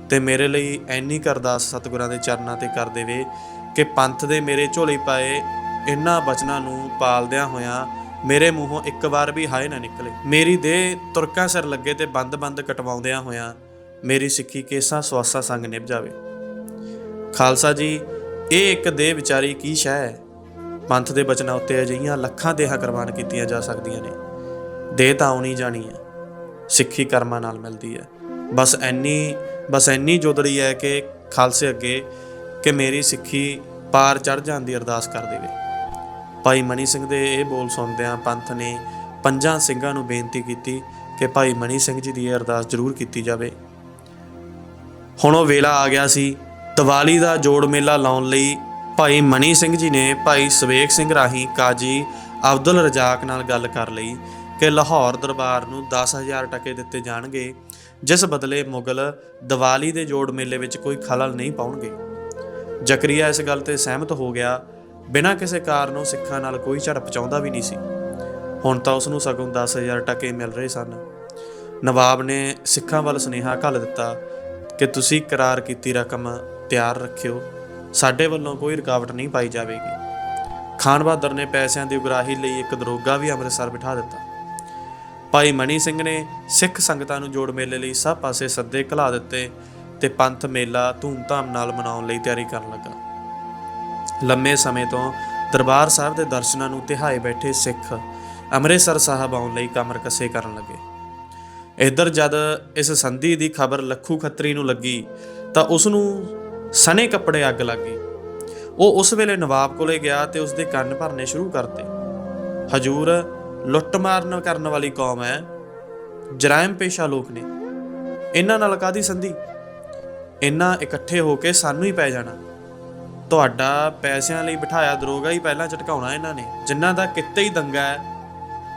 ਤੇ ਮੇਰੇ ਲਈ ਐਨੀ ਕਰਦਾਸ ਸਤਿਗੁਰਾਂ ਦੇ ਚਰਨਾਂ ਤੇ ਕਰ ਦੇਵੇ ਕਿ ਪੰਥ ਦੇ ਮੇਰੇ ਝੋਲੇ ਪਾਏ ਇਹਨਾਂ ਬਚਨਾਂ ਨੂੰ ਪਾਲਦਿਆਂ ਹੋਇਆਂ ਮੇਰੇ ਮੂੰਹੋਂ ਇੱਕ ਵਾਰ ਵੀ ਹਾਏ ਨਾ ਨਿਕਲੇ। ਮੇਰੀ ਦੇਹ ਤੁਰਕਾਂ ਸਿਰ ਲੱਗੇ ਤੇ ਬੰਦ-ਬੰਦ ਕਟਵਾਉਂਦਿਆਂ ਹੋਇਆਂ ਮੇਰੀ ਸਿੱਖੀ ਕੇਸਾਂ ਸਵਾਸਾਂ ਸੰਗ ਨਿਭ ਜਾਵੇ। ਖਾਲਸਾ ਜੀ, ਇਹ ਇੱਕ ਦੇਹ ਵਿਚਾਰੀ ਕੀ ਸ਼ੈ ਹੈ? ਪੰਥ ਦੇ ਬਚਨਾਂ ਉੱਤੇ ਅਜਿਹੀਆਂ ਲੱਖਾਂ ਦੇਹਾਂ ਕੁਰਬਾਨ ਕੀਤੀਆਂ ਜਾ ਸਕਦੀਆਂ ਨੇ। ਦੇਹ ਤਾਂ ਆਉਣੀ ਜਾਣੀ ਹੈ। ਸਿੱਖੀ ਕਰਮਾਂ ਨਾਲ ਮਿਲਦੀ ਹੈ। ਬਸ ਐਨੀ ਬਸ ਐਨੀ ਜੋਦੜੀ ਹੈ ਕਿ ਖਾਲਸੇ ਅੱਗੇ ਕਿ ਮੇਰੀ ਸਿੱਖੀ ਪਾਰ ਚੜ ਜਾਣ ਦੀ ਅਰਦਾਸ ਕਰ ਦੇਵੇ। ਭਾਈ ਮਨੀ ਸਿੰਘ ਦੇ ਇਹ ਬੋਲ ਸੁਣਦਿਆਂ ਪੰਥ ਨੇ ਪੰਜਾਂ ਸਿੰਘਾਂ ਨੂੰ ਬੇਨਤੀ ਕੀਤੀ ਕਿ ਭਾਈ ਮਨੀ ਸਿੰਘ ਜੀ ਦੀ ਇਹ ਅਰਦਾਸ ਜ਼ਰੂਰ ਕੀਤੀ ਜਾਵੇ। ਹੁਣ ਉਹ ਵੇਲਾ ਆ ਗਿਆ ਸੀ। ਦੀਵਾਲੀ ਦਾ ਜੋੜ ਮੇਲਾ ਲਾਉਣ ਲਈ ਭਾਈ ਮਨੀ ਸਿੰਘ ਜੀ ਨੇ ਭਾਈ ਸਵੇਕ ਸਿੰਘ ਰਾਹੀਂ ਕਾਜੀ ਅਬਦੁਲ ਰਜ਼ਾਕ ਨਾਲ ਗੱਲ ਕਰ ਲਈ ਕਿ ਲਾਹੌਰ ਦਰਬਾਰ ਨੂੰ 10000 ਟਕੇ ਦਿੱਤੇ ਜਾਣਗੇ, ਜਿਸ ਬਦਲੇ ਮੁਗਲ ਦੀਵਾਲੀ ਦੇ ਜੋੜ ਮੇਲੇ ਵਿੱਚ ਕੋਈ ਖਲਲ ਨਹੀਂ ਪਾਉਣਗੇ। ਜ਼ਕਰੀਆ ਇਸ ਗੱਲ ਤੇ ਸਹਿਮਤ ਹੋ ਗਿਆ ਬਿਨਾਂ ਕਿਸੇ ਕਾਰਨੋਂ ਸਿੱਖਾਂ ਨਾਲ ਕੋਈ ਝੜਪ ਚਾਹੁੰਦਾ ਵੀ ਨਹੀਂ ਸੀ। ਹੁਣ ਤਾਂ ਉਸ ਨੂੰ ਸਗੋਂ 10000 ਟਕੇ ਮਿਲ ਰਹੇ ਸਨ। ਨਵਾਬ ਨੇ ਸਿੱਖਾਂ ਵੱਲ ਸੁਨੇਹਾ ਘੱਲ ਦਿੱਤਾ ਕਿ ਤੁਸੀਂ ਕਰਾਰ ਕੀਤੀ ਰਕਮ ਤਿਆਰ ਰੱਖਿਓ। ਸਾਡੇ ਵੱਲੋਂ ਕੋਈ ਰੁਕਾਵਟ ਨਹੀਂ ਪਾਈ ਜਾਵੇਗੀ। ਖਾਨ ਬਹਾਦਰ ਨੇ ਪੈਸਿਆਂ ਦੀ ਉਗਰਾਹੀ ਲਈ ਇੱਕ ਦਰੋਗਾ ਵੀ ਅੰਮ੍ਰਿਤਸਰ ਬਿਠਾ ਦਿੱਤਾ। ਭਾਈ ਮਣੀ ਸਿੰਘ ਨੇ ਸਿੱਖ ਸੰਗਤਾਂ ਨੂੰ ਜੋੜ ਮੇਲੇ ਲਈ ਸਭ ਪਾਸੇ ਸੱਦੇ ਘਲਾ ਦਿੱਤੇ ਤੇ ਪੰਥ ਮੇਲਾ ਧੂਮਧਾਮ ਨਾਲ ਮਨਾਉਣ ਲਈ ਤਿਆਰੀ ਕਰਨ ਲੱਗਾ। ਲੰਮੇ ਸਮੇਂ ਤੋਂ ਦਰਬਾਰ ਸਾਹਿਬ ਦੇ ਦਰਸ਼ਨਾਂ ਨੂੰ ਤਿਹਾਏ ਬੈਠੇ ਸਿੱਖ ਅੰਮ੍ਰਿਤਸਰ ਸਾਹਿਬ ਆਉਣ ਲਈ ਕਮਰ ਕੱਸੇ ਕਰਨ ਲੱਗੇ। ਇੱਧਰ ਜਦ ਇਸ ਸੰਧੀ ਦੀ ਖਬਰ ਲੱਖੂ ਖੱਤਰੀ ਨੂੰ ਲੱਗੀ, ਤਾਂ ਉਸ ਨੂੰ ਸਨੇ ਕੱਪੜੇ ਅੱਗ ਲੱਗ ਗਈ। ਉਹ ਉਸ ਵੇਲੇ ਨਵਾਬ ਕੋਲੇ ਗਿਆ ਤੇ ਉਸ ਦੇ ਕੰਨ ਭਰਨੇ ਸ਼ੁਰੂ ਕਰਤੇ। ਹਜੂਰ ਲੁੱਟ ਮਾਰਨ ਕਰਨ ਵਾਲੀ ਕੌਮ ਹੈ, ਜਰਾਇਮ ਪੇਸ਼ਾ ਲੋਕ ਨੇ। ਇਹਨਾਂ ਨਾਲ ਕਾਦੀ ਸੰਧੀ? ਇਹਨਾਂ ਇਕੱਠੇ ਹੋ ਕੇ ਸਾਨੂੰ ਹੀ ਪੈ ਜਾਣਾ। ਤੁਹਾਡਾ ਪੈਸਿਆਂ ਲਈ ਬਿਠਾਇਆ ਦਰੋਗਾ ਹੀ ਪਹਿਲਾਂ ਝਟਕਾਉਣਾ ਇਹਨਾਂ ਨੇ। ਜਿਨ੍ਹਾਂ ਦਾ ਕਿੱਤੇ ਹੀ ਦੰਗਾ ਹੈ,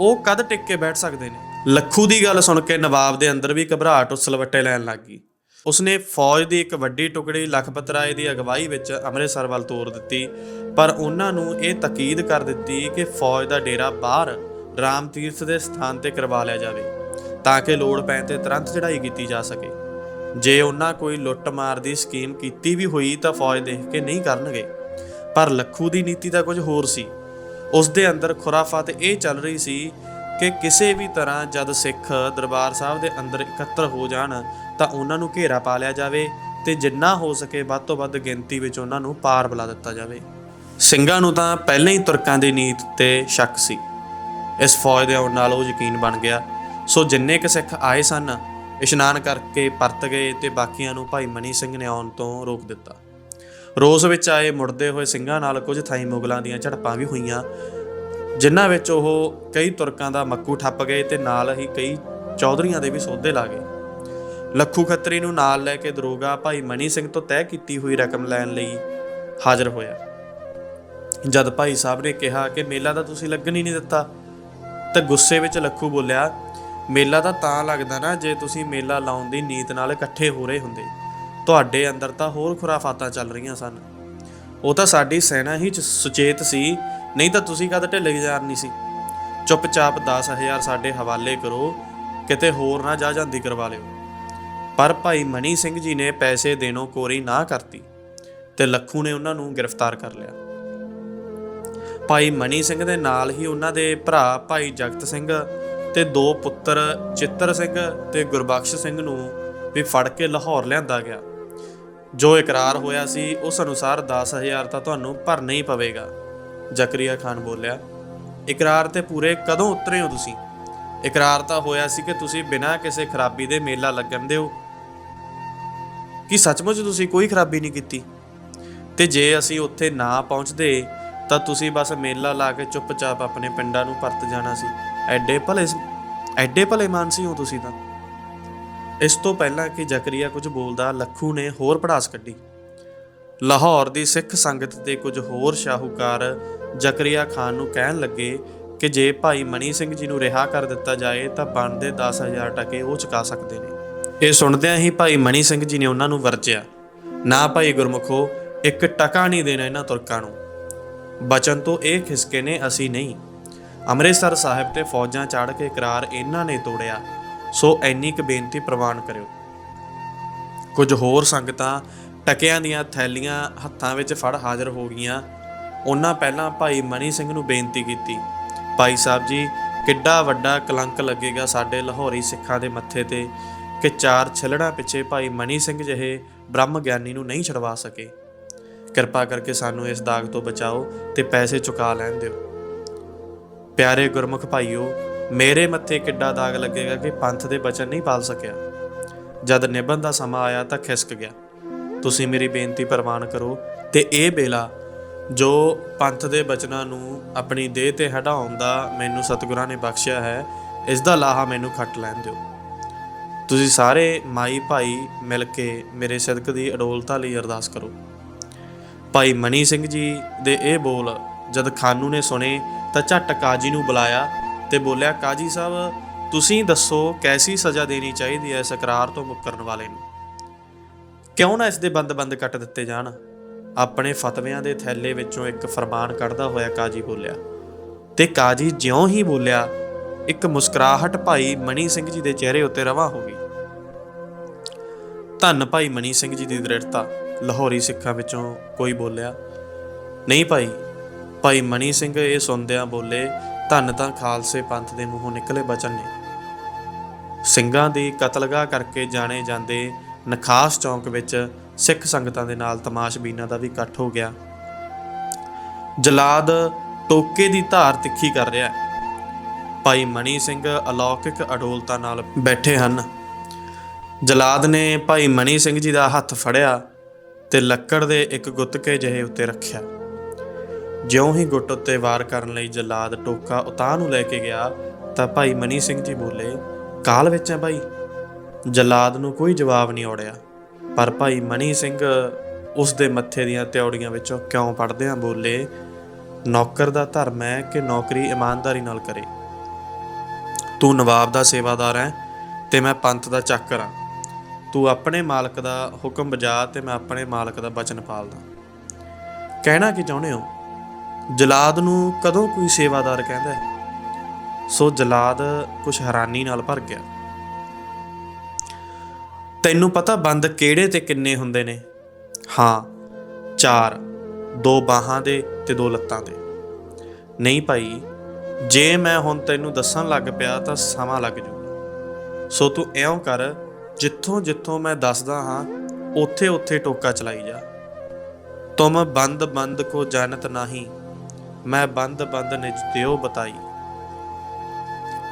ਉਹ ਕਦ ਟਿਕ ਕੇ ਬੈਠ ਸਕਦੇ ਨੇ? ਲੱਖੂ ਦੀ ਗੱਲ ਸੁਣ ਕੇ ਨਵਾਬ ਦੇ ਅੰਦਰ ਵੀ ਘਬਰਾਹਟ ਉਸਲਵੱਟੇ ਲੈਣ ਲੱਗ ਗਈ। ਉਸਨੇ ਫੌਜ ਦੀ ਇੱਕ ਵੱਡੀ ਟੁਕੜੀ ਲਖਪਤ ਰਾਏ ਦੀ ਅਗਵਾਈ ਵਿੱਚ ਅੰਮ੍ਰਿਤਸਰ ਵੱਲ ਤੋਰ ਦਿੱਤੀ, ਪਰ ਉਹਨਾਂ ਨੂੰ ਇਹ ਤਾਕੀਦ ਕਰ ਦਿੱਤੀ ਕਿ ਫੌਜ ਦਾ ਡੇਰਾ ਬਾਹਰ ਰਾਮ ਤੀਰਥ ਦੇ ਸਥਾਨ ਤੇ ਕਰਵਾ ਲਿਆ ਜਾਵੇ, ਤਾਂ ਕਿ ਲੋੜ ਪੈਣ ਤੇ ਤੁਰੰਤ ਚੜ੍ਹਾਈ ਕੀਤੀ ਜਾ ਸਕੇ। ਜੇ ਉਹਨਾਂ ਕੋਈ ਲੁੱਟ ਮਾਰ ਦੀ ਸਕੀਮ ਕੀਤੀ ਵੀ ਹੋਈ ਤਾਂ ਫੌਜ ਦੇਖ ਕੇ ਨਹੀਂ ਕਰਨਗੇ। ਪਰ ਲੱਖੂ ਦੀ ਨੀਤੀ ਤਾਂ ਕੁਝ ਹੋਰ ਸੀ। ਉਸ ਦੇ ਅੰਦਰ ਖੁਰਾਫਾਤ ਇਹ ਚੱਲ ਰਹੀ ਸੀ ਕਿ ਕਿਸੇ ਵੀ ਤਰ੍ਹਾਂ ਜਦ ਸਿੱਖ ਦਰਬਾਰ ਸਾਹਿਬ ਦੇ ਅੰਦਰ ਇਕੱਤਰ ਹੋ ਜਾਣ ਤਾਂ ਉਹਨਾਂ ਨੂੰ ਘੇਰਾ ਪਾ ਲਿਆ ਜਾਵੇ ਤੇ ਜਿੰਨਾ ਹੋ ਸਕੇ ਵੱਧ ਤੋਂ ਵੱਧ ਗਿਣਤੀ ਵਿੱਚ ਉਹਨਾਂ ਨੂੰ ਪਾਰ ਬੁਲਾ ਦਿੱਤਾ ਜਾਵੇ। ਸਿੰਘਾਂ ਨੂੰ ਤਾਂ ਪਹਿਲਾਂ ਹੀ ਤੁਰਕਾਂ ਦੀ ਨੀਤ ਤੇ ਸ਼ੱਕ ਸੀ। ਇਸ ਫੌਜ ਦੇ ਆਉਣ ਨਾਲ ਉਹ ਯਕੀਨ ਬਣ ਗਿਆ। ਸੋ ਜਿੰਨੇ ਕੁ ਸਿੱਖ ਆਏ ਸਨ ਇਸ਼ਨਾਨ ਕਰਕੇ ਪਰਤ ਗਏ ਤੇ ਬਾਕੀਆਂ ਨੂੰ ਭਾਈ ਮਨੀ ਸਿੰਘ ਨੇ ਆਉਣ ਤੋਂ ਰੋਕ ਦਿੱਤਾ। ਰੋਸ ਵਿੱਚ ਆਏ ਮੁੜਦੇ ਹੋਏ ਸਿੰਘਾਂ ਨਾਲ ਕੁਝ ਥਾਈ ਮੁਗਲਾਂ ਦੀਆਂ ਝੜਪਾਂ ਵੀ ਹੋਈਆਂ, ਜਿਨ੍ਹਾਂ ਵਿੱਚ ਉਹ ਕਈ ਤੁਰਕਾਂ ਦਾ ਮੱਕੂ ਠੱਪ ਗਏ ਤੇ ਨਾਲ ਹੀ ਕਈ ਚੌਧਰੀਆਂ ਦੇ ਵੀ ਸੌਦੇ ਲਾ ਗਏ। ਲੱਖੂ ਖੱਤਰੀ ਨੂੰ ਨਾਲ ਲੈ ਕੇ ਦਰੋਗਾ ਭਾਈ ਮਨੀ ਸਿੰਘ ਤੋਂ ਤੈਅ ਕੀਤੀ ਹੋਈ ਰਕਮ ਲੈਣ ਲਈ ਹਾਜ਼ਰ ਹੋਇਆ। ਜਦ ਭਾਈ ਸਾਹਿਬ ਨੇ ਕਿਹਾ ਕਿ ਮੇਲਾ ਤਾਂ ਤੁਸੀਂ ਲੱਗਣ ਹੀ ਨਹੀਂ ਦਿੱਤਾ, ਤਾਂ ਗੁੱਸੇ ਵਿੱਚ ਲੱਖੂ ਬੋਲਿਆ ਮੇਲਾ ਤਾਂ ਤਾਂ ਲੱਗਦਾ ਨਾ ਜੇ ਤੁਸੀਂ ਮੇਲਾ ਲਾਉਣ ਦੀ ਨੀਤ ਨਾਲ ਇਕੱਠੇ ਹੋ ਰਹੇ ਹੁੰਦੇ। ਤੁਹਾਡੇ ਅੰਦਰ ਤਾਂ ਹੋਰ ਖੁਰਾਫਾਤਾਂ ਚੱਲ ਰਹੀਆਂ ਸਨ। ਉਹ ਤਾਂ ਸਾਡੀ ਸੈਨਾ ਹੀ ਸੁਚੇਤ ਸੀ, ਨਹੀਂ ਤਾਂ ਤੁਸੀਂ ਕਦ ਢਿੱਲੇ ਗੁਜ਼ਾਰ ਨਹੀਂ ਸੀ। ਚੁੱਪਚਾਪ 10000 ਸਾਡੇ ਹਵਾਲੇ ਕਰੋ, ਕਿਤੇ ਹੋਰ ਨਾ ਜਾ ਜਾਂਦੀ ਕਰਵਾ ਲਿਓ। ਪਰ ਭਾਈ ਮਨੀ ਸਿੰਘ ਜੀ ਨੇ ਪੈਸੇ ਦੇਣੋਂ ਕੋਰੀ ਨਾ ਕਰਤੀ ਤੇ ਲੱਖੂ ਨੇ ਉਹਨਾਂ ਨੂੰ ਗ੍ਰਿਫਤਾਰ ਕਰ ਲਿਆ। ਭਾਈ ਮਨੀ ਸਿੰਘ ਦੇ ਨਾਲ ਹੀ ਉਹਨਾਂ ਦੇ ਭਰਾ ਭਾਈ ਜਗਤ ਸਿੰਘ ਤੇ ਦੋ ਪੁੱਤਰ ਚਿੱਤਰ ਸਿੰਘ ਤੇ ਗੁਰਬਖਸ਼ ਸਿੰਘ ਨੂੰ ਵੀ ਫੜ ਕੇ ਲਾਹੌਰ ਲਿਆਂਦਾ ਗਿਆ। ਜੋ ਇਕਰਾਰ ਹੋਇਆ ਸੀ, ਉਸ ਅਨੁਸਾਰ 10000 ਤਾਂ ਤੁਹਾਨੂੰ ਭਰਨਾ ਹੀ ਪਵੇਗਾ, ਜ਼ਕਰੀਆ ਖਾਨ ਬੋਲਿਆ। ਇਕਰਾਰ ਤੇ ਪੂਰੇ ਕਦੋਂ ਉਤਰੇ ਹੋ ਤੁਸੀਂ? ਇਕਰਾਰ ਤਾਂ ਹੋਇਆ ਸੀ ਕਿ ਤੁਸੀਂ ਬਿਨਾਂ ਕਿਸੇ ਖਰਾਬੀ ਦੇ ਮੇਲਾ ਲੱਗਣ ਦਿਓ। ਕਿ ਸੱਚਮੁੱਚ ਤੁਸੀਂ ਕੋਈ ਖਰਾਬੀ ਨਹੀਂ ਕੀਤੀ? ਤੇ ਜੇ ਅਸੀਂ ਉੱਥੇ ਨਾ ਪਹੁੰਚਦੇ, ਤਾਂ ਤੁਸੀਂ ਬਸ ਮੇਲਾ ਲਾ ਕੇ ਚੁੱਪਚਾਪ ਆਪਣੇ ਪਿੰਡਾਂ ਨੂੰ ਪਰਤ ਜਾਣਾ ਸੀ। ਐਡੇ ਭਲੇ ਐਡੇ ਭਲੇ ਮਾਨਸੀ ਹੋ ਤੁਸੀਂ ਤਾਂ। ਇਸ ਤੋਂ ਪਹਿਲਾਂ ਕਿ ਜ਼ਕਰੀਆ ਕੁਝ ਬੋਲਦਾ, ਲੱਖੂ ਨੇ ਹੋਰ ਪੜਾਸ ਕੱਢੀ। ਲਾਹੌਰ ਦੀ ਸਿੱਖ ਸੰਗਤ ਤੇ ਕੁਝ ਹੋਰ ਸ਼ਾਹੂਕਾਰ ਜ਼ਕਰੀਆ ਖਾਨ ਨੂੰ ਕਹਿਣ ਲੱਗੇ ਕਿ ਜੇ ਭਾਈ ਮਨੀ ਸਿੰਘ ਜੀ ਨੂੰ ਰਿਹਾ ਕਰ ਦਿੱਤਾ ਜਾਏ ਤਾਂ ਬਣਦੇ 10000 ਟਕੇ ਉਹ ਚੁਕਾ ਸਕਦੇ ਨੇ। ਇਹ ਸੁਣਦਿਆਂ ਹੀ ਭਾਈ ਮਨੀ ਸਿੰਘ ਜੀ ਨੇ ਉਹਨਾਂ ਨੂੰ ਵਰਜਿਆ। ਨਾ ਭਾਈ ਗੁਰਮੁਖੋ, ਇੱਕ ਟਕਾ ਨਹੀਂ ਦੇਣਾ ਇਹਨਾਂ ਤੁਰਕਾਂ ਨੂੰ। ਬਚਨ ਤੋਂ ਇਹ ਖਿਸਕੇ ਨੇ ਅਸੀਂ ਨਹੀਂ। ਅੰਮ੍ਰਿਤਸਰ ਸਾਹਿਬ ਤੇ ਫੌਜਾਂ ਚੜ੍ਹ ਕੇ ਇਕਰਾਰ ਇਹਨਾਂ ਨੇ ਤੋੜਿਆ। ਸੋ ਐਨੀ ਕੁ ਬੇਨਤੀ ਪ੍ਰਵਾਨ ਕਰਿਓ। ਕੁਝ ਹੋਰ ਸੰਗਤਾਂ ਟਕਿਆਂ ਦੀਆਂ ਥੈਲੀਆਂ ਹੱਥਾਂ ਵਿੱਚ ਫੜ ਹਾਜ਼ਰ ਹੋ ਗਈਆਂ। ਉਹਨਾਂ ਪਹਿਲਾਂ ਭਾਈ ਮਨੀ ਸਿੰਘ ਨੂੰ ਬੇਨਤੀ ਕੀਤੀ, ਭਾਈ ਸਾਹਿਬ ਜੀ, ਕਿੱਡਾ ਵੱਡਾ ਕਲੰਕ ਲੱਗੇਗਾ ਸਾਡੇ ਲਾਹੌਰੀ ਸਿੱਖਾਂ ਦੇ ਮੱਥੇ ਤੇ ਕਿ ਚਾਰ ਛਲੜਾ ਪਿੱਛੇ ਭਾਈ ਮਨੀ ਸਿੰਘ ਜਿਹੇ ਬ੍ਰਹਮ ਗਿਆਨੀ ਨੂੰ ਨਹੀਂ ਛਡਵਾ ਸਕੇ। ਕਿਰਪਾ ਕਰਕੇ ਸਾਨੂੰ ਇਸ ਦਾਗ ਤੋਂ ਬਚਾਓ ਤੇ ਪੈਸੇ ਚੁਕਾ ਲੈਣ ਦਿਓ। ਪਿਆਰੇ ਗੁਰਮੁਖ ਭਾਈਓ, ਮੇਰੇ ਮੱਥੇ ਕਿੱਡਾ ਦਾਗ ਲੱਗੇਗਾ ਕਿ ਪੰਥ ਦੇ ਬਚਨ ਨਹੀਂ ਪਾਲ ਸਕਿਆ। ਜਦ ਨਿਭਣ ਦਾ ਸਮਾਂ ਆਇਆ ਤਾਂ ਖਿਸਕ ਗਿਆ। ਤੁਸੀਂ ਮੇਰੀ ਬੇਨਤੀ ਪ੍ਰਵਾਨ ਕਰੋ ਤੇ ਇਹ ਬੇਲਾ, ਜੋ ਪੰਥ ਦੇ ਬਚਨਾਂ ਨੂੰ ਆਪਣੀ ਦੇਹ ਤੇ ਹਟਾਉਣ ਦਾ ਮੈਨੂੰ ਸਤਿਗੁਰਾਂ ਨੇ ਬਖਸ਼ਿਆ ਹੈ, ਇਸ ਦਾ ਲਾਹਾ ਮੈਨੂੰ ਖੱਟ ਲੈਣ ਦਿਓ। ਤੁਸੀਂ ਸਾਰੇ ਮਾਈ ਭਾਈ ਮਿਲ ਕੇ ਮੇਰੇ ਸਦਕ ਦੀ ਅਡੋਲਤਾ ਲਈ ਅਰਦਾਸ ਕਰੋ। ਭਾਈ ਮਨੀ ਸਿੰਘ ਜੀ ਦੇ ਇਹ ਬੋਲ ਜਦ ਖਾਨੂ ਨੇ ਸੁਣੇ ਤਾਂ ਝੱਟ ਕਾਜੀ ਨੂੰ ਬੁਲਾਇਆ ਤੇ ਬੋਲਿਆ, ਕਾਜੀ ਸਾਹਿਬ, ਤੁਸੀਂ ਦੱਸੋ ਕੈਸੀ ਸਜ਼ਾ ਦੇਣੀ ਚਾਹੀਦੀ ਹੈ ਸਕਰਾਰ ਤੋਂ ਮੁੱਕਰਨ ਵਾਲੇ ਨੂੰ? ਕਿਉਂ ਨਾ ਇਸ ਦੇ ਬੰਦ-ਬੰਦ ਕੱਟ ਦਿੱਤੇ ਜਾਣ? ਆਪਣੇ ਫਤਵਿਆਂ ਦੇ ਥੈਲੇ ਵਿੱਚੋਂ ਇੱਕ ਫਰਮਾਨ ਕੱਢਦਾ ਹੋਇਆ ਕਾਜੀ ਬੋਲਿਆ, ਤੇ ਕਾਜੀ ਜਿਉਂ ਹੀ ਬੋਲਿਆ, ਇੱਕ ਮੁਸਕਰਾਹਟ ਭਾਈ ਮਨੀ ਸਿੰਘ ਜੀ ਦੇ ਚਿਹਰੇ ਉੱਤੇ ਰਵਾ ਹੋ ਗਈ। ਧੰਨ ਭਾਈ ਮਨੀ ਸਿੰਘ ਜੀ ਦੀ ਦ੍ਰਿੜਤਾ, ਲਾਹੌਰੀ ਸਿੱਖਾਂ ਵਿੱਚੋਂ ਕੋਈ ਬੋਲਿਆ, ਨਹੀਂ ਭਾਈ ਭਾਈ ਮਨੀ ਸਿੰਘ ਇਹ ਸੁਣਦਿਆਂ ਬੋਲੇ, ਧੰਨ ਤਾਂ ਖਾਲਸੇ ਪੰਥ ਦੇ ਮੂੰਹੋਂ ਨਿਕਲੇ ਬਚਨ ਨੇ। ਸਿੰਘਾਂ ਦੀ ਕਤਲਗਾਹ ਕਰਕੇ ਜਾਣੇ ਜਾਂਦੇ ਨਖਾਸ ਚੌਂਕ ਵਿੱਚ ਸਿੱਖ ਸੰਗਤਾਂ ਦੇ ਨਾਲ ਤਮਾਸ਼ਬੀਨਾਂ ਦਾ ਵੀ ਇਕੱਠ ਹੋ ਗਿਆ। ਜਲਾਦ ਟੋਕੇ ਦੀ ਧਾਰ ਤਿੱਖੀ ਕਰ ਰਿਹਾ ਹੈ। ਭਾਈ ਮਣੀ ਸਿੰਘ ਅਲੌਕਿਕ ਅਡੋਲਤਾ ਨਾਲ ਬੈਠੇ ਹਨ। ਜਲਾਦ ਨੇ ਭਾਈ ਮਣੀ ਸਿੰਘ ਜੀ ਦਾ ਹੱਥ ਫੜਿਆ ਤੇ ਲੱਕੜ ਦੇ ਇੱਕ ਗੁੱਤਕੇ ਜਿਹੇ ਉੱਤੇ ਰੱਖਿਆ। ਜਿਉਂ ਹੀ ਗੁੱਟ ਉੱਤੇ ਵਾਰ ਕਰਨ ਲਈ ਜਲਾਦ ਟੋਕਾ ਉਤਾਹ ਨੂੰ ਲੈ ਕੇ ਗਿਆ, ਤਾਂ ਭਾਈ ਮਨੀ ਸਿੰਘ ਜੀ ਬੋਲੇ, ਕਾਲ ਵਿੱਚ ਹੈ ਭਾਈ ਜਲਾਦ ਨੂੰ ਕੋਈ ਜਵਾਬ ਨਹੀਂ ਔੜਿਆ, ਪਰ ਭਾਈ ਮਨੀ ਸਿੰਘ ਉਸ ਦੇ ਮੱਥੇ ਦੀਆਂ ਤਿਉੜੀਆਂ ਵਿੱਚੋਂ ਕਿਉਂ ਪੜਦਿਆਂ ਬੋਲੇ, ਨੌਕਰ ਦਾ ਧਰਮ ਹੈ ਕਿ ਨੌਕਰੀ ਇਮਾਨਦਾਰੀ ਨਾਲ ਕਰੇ। ਤੂੰ ਨਵਾਬ ਦਾ ਸੇਵਾਦਾਰ ਹੈ ਤੇ ਮੈਂ ਪੰਥ ਦਾ ਚਾਕਰ ਹਾਂ। ਤੂੰ ਆਪਣੇ ਮਾਲਕ ਦਾ ਹੁਕਮ ਬਜਾ ਤੇ ਮੈਂ ਆਪਣੇ ਮਾਲਕ ਦਾ ਬਚਨ ਪਾਲਦਾ। ਕਹਿਣਾ ਕੀ ਚਾਹੁੰਦੇ ਹੋ? ਜਲਾਦ ਨੂੰ ਕਦੋਂ ਕੋਈ ਸੇਵਾਦਾਰ ਕਹਿੰਦਾ ਹੈ? ਸੋ ਜਲਾਦ ਕੁਝ ਹੈਰਾਨੀ ਨਾਲ ਭਰ ਗਿਆ। ਤੈਨੂੰ ਪਤਾ ਬੰਦ ਕਿਹੜੇ ਤੇ ਕਿੰਨੇ ਹੁੰਦੇ ਨੇ? ਹਾਂ, ਚਾਰ, ਦੋ ਬਾਹਾਂ ਦੇ ਤੇ ਦੋ ਲੱਤਾਂ ਦੇ। ਨਹੀਂ ਭਾਈ, ਜੇ ਮੈਂ ਹੁਣ ਤੈਨੂੰ ਦੱਸਣ ਲੱਗ ਪਿਆ ਤਾਂ ਸਮਾਂ ਲੱਗ ਜੂਗਾ ਸੋ ਤੂੰ ਇਉਂ ਕਰ, ਜਿੱਥੋਂ ਜਿੱਥੋਂ ਮੈਂ ਦੱਸਦਾ ਹਾਂ, ਉੱਥੇ ਉੱਥੇ ਟੋਕਾ ਚਲਾਈ ਜਾ। ਤੁਮ ਬੰਦ ਬੰਦ ਕੋ ਜਾਣਤ ਨਹੀਂ ਮੈਂ ਬੰਦ ਬੰਦ ਨਿਜ ਦਿਓ ਬਤਾਈ।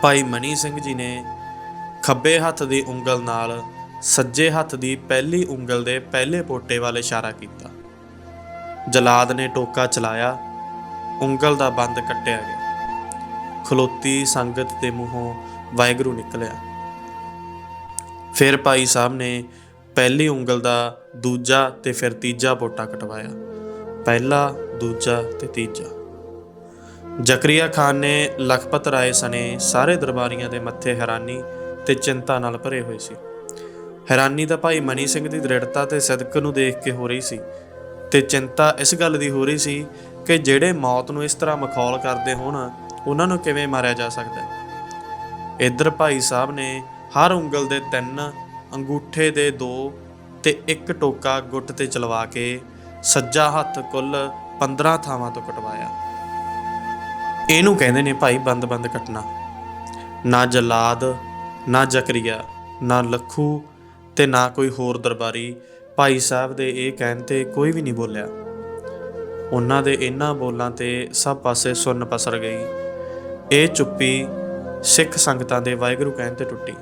ਭਾਈ ਮਨੀ ਸਿੰਘ ਜੀ ਨੇ ਖੱਬੇ ਹੱਥ ਦੀ ਉਂਗਲ ਨਾਲ ਸੱਜੇ ਹੱਥ ਦੀ ਪਹਿਲੀ ਉਂਗਲ ਦੇ ਪਹਿਲੇ ਪੋਟੇ ਵੱਲ ਇਸ਼ਾਰਾ ਕੀਤਾ। ਜਲਾਦ ਨੇ ਟੋਕਾ ਚਲਾਇਆ। ਉਂਗਲ ਦਾ ਬੰਦ ਕੱਟਿਆ ਗਿਆ। ਖਲੋਤੀ ਸੰਗਤ ਦੇ ਮੂੰਹੋਂ ਵਾਹਿਗੁਰੂ ਨਿਕਲਿਆ। ਫਿਰ ਭਾਈ ਸਾਹਿਬ ਨੇ ਪਹਿਲੀ ਉਂਗਲ ਦਾ ਦੂਜਾ ਤੇ ਫਿਰ ਤੀਜਾ ਪੋਟਾ ਕਟਵਾਇਆ। ਪਹਿਲਾ, ਦੂਜਾ ਤੇ ਤੀਜਾ। ਜ਼ਕਰੀਆ ਖਾਨ ਨੇ ਲਖਪਤ ਰਾਏ ਸਣੇ ਸਾਰੇ ਦਰਬਾਰੀਆਂ ਦੇ ਮੱਥੇ ਹੈਰਾਨੀ ਤੇ ਚਿੰਤਾ ਨਾਲ ਭਰੇ ਹੋਏ ਸੀ। ਹੈਰਾਨੀ ਤਾਂ ਭਾਈ ਮਨੀ ਸਿੰਘ ਦੀ ਦ੍ਰਿੜਤਾ ਤੇ ਸਦਕ ਨੂੰ ਦੇਖ ਕੇ ਹੋ ਰਹੀ ਸੀ ਤੇ ਚਿੰਤਾ ਇਸ ਗੱਲ ਦੀ ਹੋ ਰਹੀ ਸੀ ਕਿ ਜਿਹੜੇ ਮੌਤ ਨੂੰ ਇਸ ਤਰ੍ਹਾਂ ਮਖੌਲ ਕਰਦੇ ਹੋਣ, ਉਹਨਾਂ ਨੂੰ ਕਿਵੇਂ ਮਾਰਿਆ ਜਾ ਸਕਦਾ ਹੈ? ਇੱਧਰ ਭਾਈ ਸਾਹਿਬ ਨੇ ਹਰ ਉਂਗਲ ਦੇ ਤਿੰਨ, ਅੰਗੂਠੇ ਦੇ ਦੋ ਤੇ ਇੱਕ ਟੋਕਾ ਗੁੱਟ ਤੇ ਚਲਵਾ ਕੇ ਸੱਜਾ ਹੱਥ ਕੁੱਲ 15 ਥਾਵਾਂ ਤੋਂ ਕਟਵਾਇਆ। ਇਹਨੂੰ ਕਹਿੰਦੇ ਨੇ ਭਾਈ ਬੰਦ-ਬੰਦ ਕੱਟਣਾ। ਨਾ ਜਲਾਦ, ਨਾ ਜ਼ਕਰੀਆ, ਨਾ ਲੱਖੂ ਤੇ ਨਾ ਕੋਈ ਹੋਰ ਦਰਬਾਰੀ ਭਾਈ ਸਾਹਿਬ ਦੇ ਇਹ ਕਹਿਣ ਤੇ ਕੋਈ ਵੀ ਨਹੀਂ ਬੋਲਿਆ। ਉਹਨਾਂ ਦੇ ਇਹਨਾਂ ਬੋਲਾਂ ਤੇ ਸਭ ਪਾਸੇ ਸੁੰਨ ਪਸਰ ਗਈ। ਇਹ ਚੁੱਪੀ ਸਿੱਖ ਸੰਗਤਾਂ ਦੇ ਵਾਹਿਗੁਰੂ ਕਹਿਣ ਤੇ ਟੁੱਟੀ।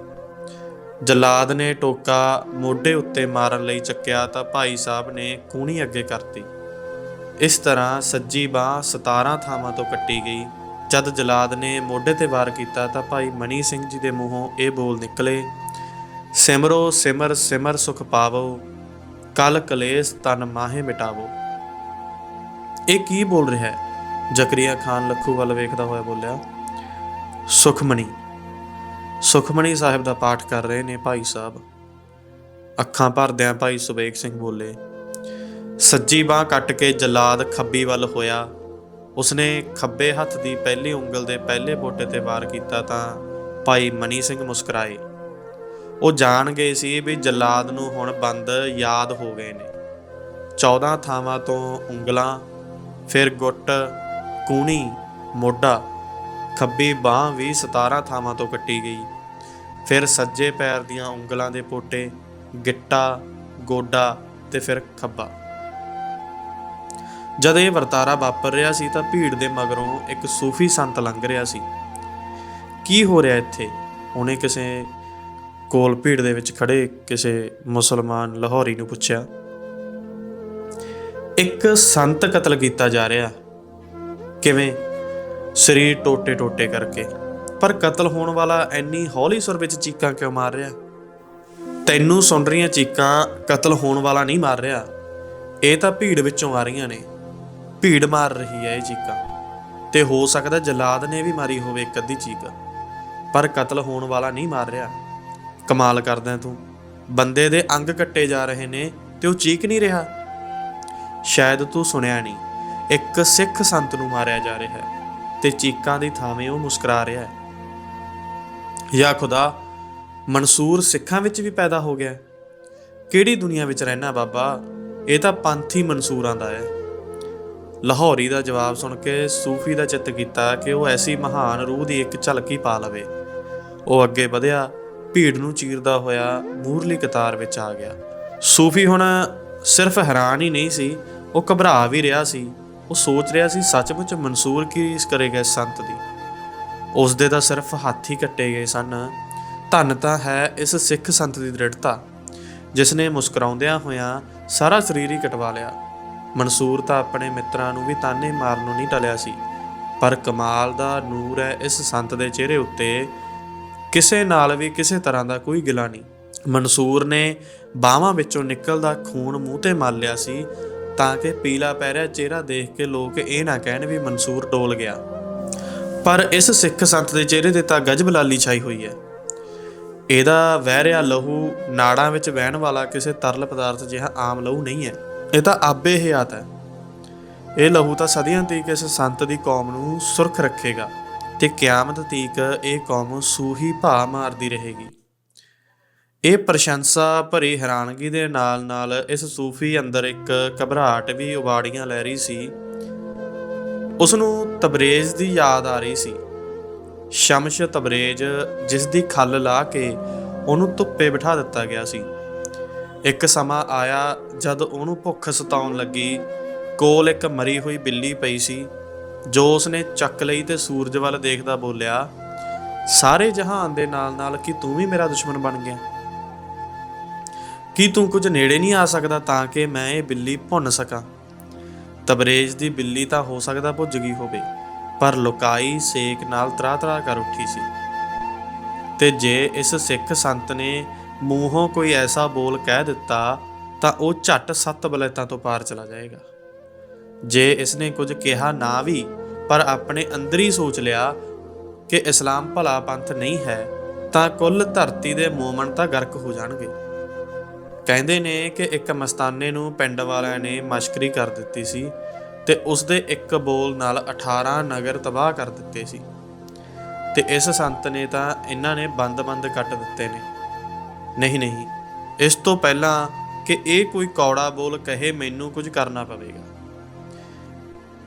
ਜਲਾਦ ਨੇ ਟੋਕਾ ਮੋਢੇ ਉੱਤੇ ਮਾਰਨ ਲਈ ਚੱਕਿਆ ਤਾਂ ਭਾਈ ਸਾਹਿਬ ਨੇ ਕੂਣੀ ਅੱਗੇ ਕਰਤੀ। ਇਸ ਤਰ੍ਹਾਂ ਸੱਜੀ ਬਾਹ 17 ਥਾਵਾਂ ਤੋਂ ਕੱਟੀ ਗਈ। ਜਦ ਜਲਾਦ ਨੇ ਮੋਢੇ ਤੇ ਵਾਰ ਕੀਤਾ ਤਾਂ ਭਾਈ ਮਨੀ ਸਿੰਘ ਜੀ ਦੇ ਮੂੰਹੋਂ ਇਹ ਬੋਲ ਨਿਕਲੇ, ਸਿਮਰੋ, ਸਿਮਰ ਸਿਮਰ ਸੁਖ ਪਾਵੋ, ਕਲ ਕਲੇਸ਼ ਤਨ ਮਾਹੇ ਮਿਟਾਵੋ। ਇਹ ਕੀ ਬੋਲ ਰਿਹਾ ਹੈ? ਜ਼ਕਰੀਆ ਖਾਨ ਲੱਖੂ ਵੱਲ ਵੇਖਦਾ ਹੋਇਆ ਬੋਲਿਆ ਸੁਖਮਣੀ ਸੁਖਮਣੀ ਸਾਹਿਬ ਦਾ ਪਾਠ ਕਰ ਰਹੇ ਨੇ ਭਾਈ ਸਾਹਿਬ। ਅੱਖਾਂ ਭਰਦਿਆਂ ਭਾਈ ਸੁਬੇਗ ਸਿੰਘ ਬੋਲੇ, ਸੱਜੀ ਬਾਹ ਕੱਟ ਕੇ ਜਲਾਦ ਖੱਬੀ ਵੱਲ ਹੋਇਆ ਉਸਨੇ ਖੱਬੇ ਹੱਥ ਦੀ ਪਹਿਲੀ ਉਂਗਲ ਦੇ ਪਹਿਲੇ ਬੋਟੇ ਤੇ ਵਾਰ ਕੀਤਾ ਤਾਂ ਭਾਈ ਮਨੀ ਸਿੰਘ ਮੁਸਕਰਾਏ। ਉਹ ਜਾਣ ਗਏ ਸੀ ਵੀ ਜਲਾਦ ਨੂੰ ਹੁਣ ਬੰਦ ਯਾਦ ਹੋ ਗਏ ਨੇ। 14 ਥਾਵਾਂ ਤੋਂ ਉਂਗਲਾਂ, ਫਿਰ ਗੁੱਟ, ਕੂਣੀ, ਮੋਢਾ, ਖੱਬੀ ਬਾਹ ਵੀ 17 ਥਾਵਾਂ ਤੋਂ ਕੱਟੀ ਗਈ। ਫਿਰ ਸੱਜੇ ਪੈਰ ਦੀਆਂ ਉਂਗਲਾਂ ਦੇ ਪੋਟੇ ਗਿੱਟਾ, ਗੋਡਾ ਤੇ ਫਿਰ ਖੱਬਾ। ਜਦ ਇਹ ਵਰਤਾਰਾ ਵਾਪਰ ਰਿਹਾ ਸੀ ਤਾਂ ਭੀੜ ਦੇ ਮਗਰੋਂ ਇੱਕ ਸੂਫੀ ਸੰਤ ਲੰਘ ਰਿਹਾ ਸੀ। ਕੀ ਹੋ ਰਿਹਾ ਇੱਥੇ? ਉਹਨੇ ਕਿਸੇ ਕੋਲ ਭੀੜ ਦੇ ਵਿੱਚ ਖੜੇ ਕਿਸੇ ਮੁਸਲਮਾਨ ਲਾਹੌਰੀ ਨੂੰ ਪੁੱਛਿਆ। ਇੱਕ ਸੰਤ ਕਤਲ ਕੀਤਾ ਜਾ ਰਿਹਾ। ਕਿਵੇਂ? ਸਰੀਰ ਟੋਟੇ ਟੋਟੇ ਕਰਕੇ। ਪਰ ਕਤਲ ਹੋਣ ਵਾਲਾ ਐਨੀ ਹੌਲੀ ਸੁਰ ਵਿੱਚ ਚੀਕਾਂ ਕਿਉਂ ਮਾਰ ਰਿਹਾ? ਤੈਨੂੰ ਸੁਣ ਰਹੀਆਂ ਚੀਕਾਂ ਕਤਲ ਹੋਣ ਵਾਲਾ ਨਹੀਂ ਮਾਰ ਰਿਹਾ। ਇਹ ਤਾਂ ਭੀੜ ਵਿੱਚੋਂ ਆ ਰਹੀਆਂ ਨੇ। ਭੀੜ ਮਾਰ ਰਹੀ ਹੈ ਇਹ ਚੀਕਾਂ। ਤੇ ਹੋ ਸਕਦਾ ਜਲਾਦ ਨੇ ਵੀ ਮਾਰੀ ਹੋਵੇ ਇੱਕ ਅੱਧੀ ਚੀਕ। ਪਰ ਕਤਲ ਹੋਣ ਵਾਲਾ ਨਹੀਂ ਮਾਰ ਰਿਹਾ। ਕਮਾਲ ਕਰਦਾ ਤੂੰ। ਬੰਦੇ ਦੇ ਅੰਗ ਕੱਟੇ ਜਾ ਰਹੇ ਨੇ ਤੇ ਉਹ ਚੀਕ ਨਹੀਂ ਰਿਹਾ। ਸ਼ਾਇਦ ਤੂੰ ਸੁਣਿਆ ਨਹੀਂ। ਇੱਕ ਸਿੱਖ ਸੰਤ ਨੂੰ ਮਾਰਿਆ ਜਾ ਰਿਹਾ ਹੈ ਤੇ ਚੀਕਾਂ ਦੀ ਥਾਵੇਂ ਉਹ ਮੁਸਕਰਾ ਰਿਹਾ ਹੈ। ਯਾ ਖੁਦਾ, ਮਨਸੂਰ ਸਿੱਖਾਂ ਵਿੱਚ ਵੀ ਪੈਦਾ ਹੋ ਗਿਆ। ਕਿਹੜੀ ਦੁਨੀਆ ਵਿੱਚ ਰਹਿਣਾ ਬਾਬਾ? ਇਹ ਤਾਂ ਪੰਥੀ ਮਨਸੂਰਾਂ ਦਾ ਹੈ। ਲਾਹੌਰੀ ਦਾ ਜਵਾਬ ਸੁਣ ਕੇ ਸੂਫੀ ਦਾ ਚਿੱਤ ਕੀਤਾ ਕਿ ਉਹ ਐਸੀ ਮਹਾਨ ਰੂਹ ਦੀ ਇੱਕ ਝਲਕੀ ਪਾ ਲਵੇ। ਉਹ ਅੱਗੇ ਵਧਿਆ, ਭੀੜ ਨੂੰ ਚੀਰਦਾ ਹੋਇਆ ਮੂਰਲੀ ਕਤਾਰ ਵਿੱਚ ਆ ਗਿਆ। ਸੂਫੀ ਹੁਣ ਸਿਰਫ ਹੈਰਾਨ ਹੀ ਨਹੀਂ ਸੀ, ਉਹ ਘਬਰਾ ਵੀ ਰਿਹਾ ਸੀ। ਉਹ ਸੋਚ ਰਿਹਾ ਸੀ ਸੱਚਮੁੱਚ ਮਨਸੂਰ ਕੀ ਰੀਸ ਕਰੇਗਾ ਇਸ ਸੰਤ ਦੀ। ਉਸ ਦੇ ਤਾਂ ਸਿਰਫ ਹੱਥ ਹੀ ਕੱਟੇ ਗਏ ਸਨ। ਧੰਨ ਤਾਂ ਹੈ ਇਸ ਸਿੱਖ ਸੰਤ ਦੀ ਦ੍ਰਿੜਤਾ। ਜਿਸ ਨੇ ਮੁਸਕਰਾਉਂਦਿਆਂ ਹੋਇਆਂ ਸਾਰਾ ਸਰੀਰ ਹੀ ਕਟਵਾ ਲਿਆ। ਮਨਸੂਰ ਤਾਂ ਆਪਣੇ ਮਿੱਤਰਾਂ ਨੂੰ ਵੀ ਤਾਨੇ ਮਾਰਨ ਨੂੰ ਨਹੀਂ ਟਲਿਆ ਸੀ, ਪਰ ਕਮਾਲ ਦਾ ਨੂਰ ਹੈ ਇਸ ਸੰਤ ਦੇ ਚਿਹਰੇ ਉੱਤੇ। ਕਿਸੇ ਨਾਲ ਵੀ ਕਿਸੇ ਤਰ੍ਹਾਂ ਦਾ ਕੋਈ ਗਿਲਾ ਨਹੀਂ। ਮਨਸੂਰ ਨੇ ਬਾਹਾਂ ਵਿੱਚੋਂ ਨਿਕਲਦਾ ਖੂਨ ਮੂੰਹ ਤੇ ਮਲ ਲਿਆ ਸੀ, ਤਾਂ ਕਿ ਪੀਲਾ ਪੈ ਰਿਹਾ ਚਿਹਰਾ ਦੇਖ ਕੇ ਲੋਕ ਇਹ ਨਾ ਕਹਿਣ ਵੀ ਮਨਸੂਰ ਡੋਲ ਗਿਆ। ਪਰ ਇਸ ਸਿੱਖ ਸੰਤ ਦੇ ਚਿਹਰੇ ਤੇ ਤਾਂ ਗਜਬ ਲਾਲੀ ਛਾਈ ਹੋਈ ਹੈ। ਇਹਦਾ ਵਹਿ ਰਿਹਾ ਲਹੂ ਨਾੜਾਂ ਵਿੱਚ ਵਹਿਣ ਵਾਲਾ ਕਿਸੇ ਤਰਲ ਪਦਾਰਥ ਜਿਹਾ ਆਮ ਲਹੂ ਨਹੀਂ ਹੈ। ਇਹ ਤਾਂ ਆਬੇ ਹਯਾਤ ਹੈ। ਇਹ ਲਹੂ ਤਾਂ ਸਦੀਆਂ ਤੀਕ ਇਸ ਸੰਤ ਦੀ ਕੌਮ ਨੂੰ ਸੁਰਖ ਰੱਖੇਗਾ ਤੇ ਕਿਆਮਤ ਤੀਕ ਇਹ ਕੌਮ ਸੂਹੀ ਭਾ ਮਾਰਦੀ ਰਹੇਗੀ। ਇਹ ਪ੍ਰਸ਼ੰਸਾ ਭਰੀ ਹੈਰਾਨਗੀ ਦੇ ਨਾਲ-ਨਾਲ ਇਸ ਸੂਫੀ ਅੰਦਰ ਇੱਕ ਘਬਰਾਹਟ ਵੀ ਉਬਾੜੀਆਂ ਲੈ ਰਹੀ ਸੀ। ਉਸ ਨੂੰ ਤਬਰੇਜ਼ ਦੀ ਯਾਦ ਆ ਰਹੀ ਸੀ। ਸ਼ਮਸ਼ ਤਬਰੇਜ਼ ਜਿਸ ਦੀ ਖੱਲ ਲਾ ਕੇ ਉਹਨੂੰ ਧੁੱਪੇ ਬਿਠਾ ਦਿੱਤਾ ਗਿਆ ਸੀ। ਇੱਕ ਸਮਾਂ ਆਇਆ ਜਦ ਉਹਨੂੰ ਭੁੱਖ ਸਤਾਉਣ ਲੱਗੀ। ਕੋਲ ਇੱਕ ਮਰੀ ਹੋਈ ਬਿੱਲੀ ਪਈ ਸੀ। ਜੋ ਉਸਨੇ ਚੱਕ ਲਈ ਤੇ ਸੂਰਜ ਵੱਲ ਦੇਖਦਾ ਬੋਲਿਆ, ਸਾਰੇ ਜਹਾਨ ਦੇ ਨਾਲ-ਨਾਲ ਕਿ ਤੂੰ ਵੀ ਮੇਰਾ ਦੁਸ਼ਮਣ ਬਣ ਗਿਆ? ਕੀ ਤੂੰ ਕੁਝ ਨੇੜੇ ਨਹੀਂ ਆ ਸਕਦਾ ਤਾਂ ਕਿ ਮੈਂ ਇਹ ਬਿੱਲੀ ਭੁੰਨ ਸਕਾਂ? ਤਬਰੇਜ਼ ਦੀ ਬਿੱਲੀ ਤਾਂ ਹੋ ਸਕਦਾ ਭੁੱਜ ਗਈ ਹੋਵੇ, ਪਰ ਲੁਕਾਈ ਸੇਕ ਨਾਲ ਤਰਾ-ਤਰਾ ਕਰ ਉੱਠੀ ਸੀ। ਤੇ ਜੇ ਇਸ ਸਿੱਖ ਸੰਤ ਨੇ ਮੂੰਹੋਂ ਕੋਈ ਐਸਾ ਬੋਲ ਕਹਿ ਦਿੱਤਾ ਤਾਂ ਉਹ ਝੱਟ ਸੱਤ ਬਲੈਤਾਂ ਤੋਂ ਪਾਰ ਚਲਾ ਜਾਏਗਾ। ਜੇ ਇਸਨੇ ਕੁਝ ਕਿਹਾ ਨਾ ਵੀ, ਪਰ ਆਪਣੇ ਅੰਦਰ ਹੀ ਸੋਚ ਲਿਆ ਕਿ ਇਸਲਾਮ ਭਲਾ ਪੰਥ ਨਹੀਂ ਹੈ, ਤਾਂ ਕੁੱਲ ਧਰਤੀ ਦੇ ਮੂਮਨ ਤਾਂ ਗਰਕ ਹੋ ਜਾਣਗੇ। ਕਹਿੰਦੇ ਨੇ ਕਿ ਇੱਕ ਮਸਤਾਨੇ ਨੂੰ ਪਿੰਡ ਵਾਲਿਆਂ ਨੇ ਮਸ਼ਕਰੀ ਕਰ ਦਿੱਤੀ ਸੀ ਤੇ ਉਸ ਦੇ ਇੱਕ ਬੋਲ ਨਾਲ 18 ਨਗਰ ਤਬਾਹ ਕਰ ਦਿੱਤੇ ਸੀ। ਤੇ ਇਸ ਸੰਤ ਨੇ ਤਾਂ ਇਹਨਾਂ ਨੇ ਬੰਦ-ਬੰਦ ਕੱਟ ਦਿੱਤੇ ਨੇ। ਨਹੀਂ ਨਹੀਂ। ਇਸ ਤੋਂ ਪਹਿਲਾਂ ਕਿ ਇਹ ਕੋਈ ਕੌੜਾ ਬੋਲ ਕਹੇ ਮੈਨੂੰ ਕੁਝ ਕਰਨਾ ਪਵੇਗਾ।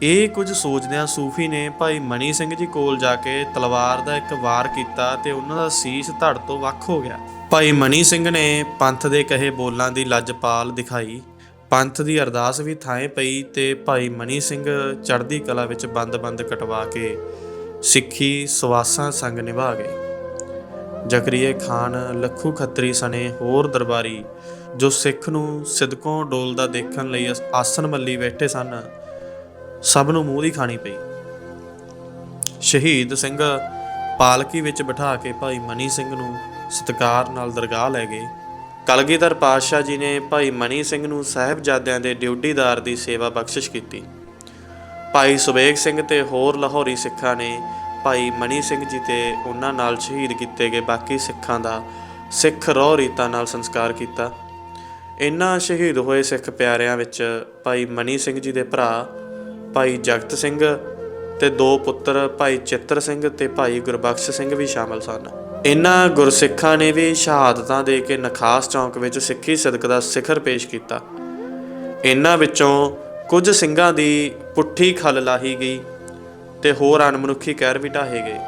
ਇਹ ਕੁਝ ਸੋਚਦਿਆਂ ਸੂਫੀ ਨੇ ਭਾਈ ਮਣੀ ਸਿੰਘ ਜੀ ਕੋਲ ਜਾ ਕੇ ਤਲਵਾਰ ਦਾ ਇੱਕ ਵਾਰ ਕੀਤਾ ਤੇ ਉਹਨਾਂ ਦਾ ਸੀਸ ਧੜ ਤੋਂ ਵੱਖ ਹੋ ਗਿਆ। ਭਾਈ ਮਣੀ ਸਿੰਘ ਨੇ ਪੰਥ ਦੇ ਕਹੇ ਬੋਲਾਂ ਦੀ ਲੱਜਪਾਲ ਦਿਖਾਈ। ਪੰਥ ਦੀ ਅਰਦਾਸ ਵੀ ਥਾਂ ਪਈ ਤੇ ਭਾਈ ਮਣੀ ਸਿੰਘ ਚੜ੍ਹਦੀ ਕਲਾ ਵਿੱਚ ਬੰਦ-ਬੰਦ ਕਟਵਾ ਕੇ ਸਿੱਖੀ ਸਵਾਸਾਂ ਸੰਗ ਨਿਭਾ ਗਏ। ਜ਼ਕਰੀਏ ਖਾਨ, ਲੱਖੂ ਖੱਤਰੀ ਸਣੇ ਹੋਰ ਦਰਬਾਰੀ, ਜੋ ਸਿੱਖ ਨੂੰ ਸਿਦਕੋਂ ਡੋਲਦਾ ਦੇਖਣ ਲਈ ਆਸਨ ਮੱਲੀ ਬੈਠੇ ਸਨ, ਸਭ ਨੂੰ ਮੂੰਹ ਦੀ ਖਾਣੀ ਪਈ। ਸ਼ਹੀਦ ਸਿੰਘ ਪਾਲਕੀ ਵਿੱਚ ਬਿਠਾ ਕੇ ਭਾਈ ਮਨੀ ਸਿੰਘ ਨੂੰ ਸਤਿਕਾਰ ਨਾਲ ਦਰਗਾਹ ਲੈ ਗਏ। ਕਲਗੀਧਰ ਪਾਤਸ਼ਾਹ ਜੀ ਨੇ ਭਾਈ ਮਨੀ ਸਿੰਘ ਨੂੰ ਸਾਹਿਬਜ਼ਾਦਿਆਂ ਦੇ ਡਿਊਟੀਦਾਰ ਦੀ ਸੇਵਾ ਬਖਸ਼ਿਸ਼ ਕੀਤੀ। ਭਾਈ ਸੁਬੇਗ ਸਿੰਘ ਤੇ ਹੋਰ ਲਾਹੌਰੀ ਸਿੱਖਾਂ ਨੇ ਭਾਈ ਮਨੀ ਸਿੰਘ ਜੀ ਤੇ ਉਹਨਾਂ ਨਾਲ ਸ਼ਹੀਦ ਕੀਤੇ ਗਏ ਬਾਕੀ ਸਿੱਖਾਂ ਦਾ ਸਿੱਖ ਰੋਹ ਰੀਤਾਂ ਨਾਲ ਸੰਸਕਾਰ ਕੀਤਾ। ਇਨ੍ਹਾਂ ਸ਼ਹੀਦ ਹੋਏ ਸਿੱਖ ਪਿਆਰਿਆਂ ਵਿੱਚ ਭਾਈ ਮਨੀ ਸਿੰਘ ਜੀ ਦੇ ਭਰਾ ਭਾਈ ਜਗਤ ਸਿੰਘ ਤੇ ਦੋ ਪੁੱਤਰ ਭਾਈ ਚਿੱਤਰ ਸਿੰਘ ਤੇ ਭਾਈ ਗੁਰਬਖਸ਼ ਸਿੰਘ ਵੀ ਸ਼ਾਮਲ ਸਨ। ਇਨ੍ਹਾਂ ਗੁਰਸਿੱਖਾਂ ਨੇ ਵੀ ਸ਼ਹਾਦਤਾਂ ਦੇ ਕੇ ਨਖਾਸ ਚੌਂਕ ਵਿੱਚ ਸਿੱਖੀ ਸਦਕ ਦਾ ਸਿਖਰ ਪੇਸ਼ ਕੀਤਾ। ਇਨ੍ਹਾਂ ਵਿੱਚੋਂ ਕੁਝ ਸਿੰਘਾਂ ਦੀ ਪੁੱਠੀ ਖੱਲ ਲਾਹੀ ਗਈ। ਤੇ ਹੋਰ ਅਣਮਨੁੱਖੀ ਕਹਿਰ ਵੀ ਢਾਹੇ ਗਏ।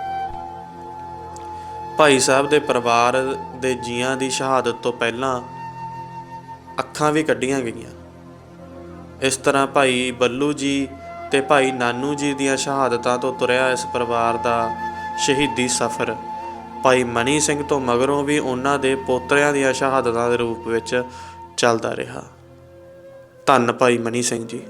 ਭਾਈ ਸਾਹਿਬ ਦੇ ਪਰਿਵਾਰ ਦੇ ਜੀਆਂ ਦੀ ਸ਼ਹਾਦਤ ਤੋਂ ਪਹਿਲਾਂ ਅੱਖਾਂ ਵੀ ਕੱਢੀਆਂ ਗਈਆਂ। ਇਸ ਤਰ੍ਹਾਂ ਭਾਈ ਬੱਲੂ ਜੀ ਤੇ ਭਾਈ ਨਾਨੂ ਜੀ ਦੀਆਂ ਸ਼ਹਾਦਤਾਂ ਤੋਂ ਤੁਰਿਆ ਇਸ ਪਰਿਵਾਰ ਦਾ ਸ਼ਹੀਦੀ ਸਫ਼ਰ, ਭਾਈ ਮਨੀ ਸਿੰਘ ਤੋਂ ਮਗਰੋਂ ਵੀ ਉਹਨਾਂ ਦੇ ਪੋਤਰਿਆਂ ਦੀਆਂ ਸ਼ਹਾਦਤਾਂ ਦੇ ਰੂਪ ਵਿੱਚ ਚੱਲਦਾ ਰਿਹਾ। ਧੰਨ ਭਾਈ ਮਨੀ ਸਿੰਘ ਜੀ।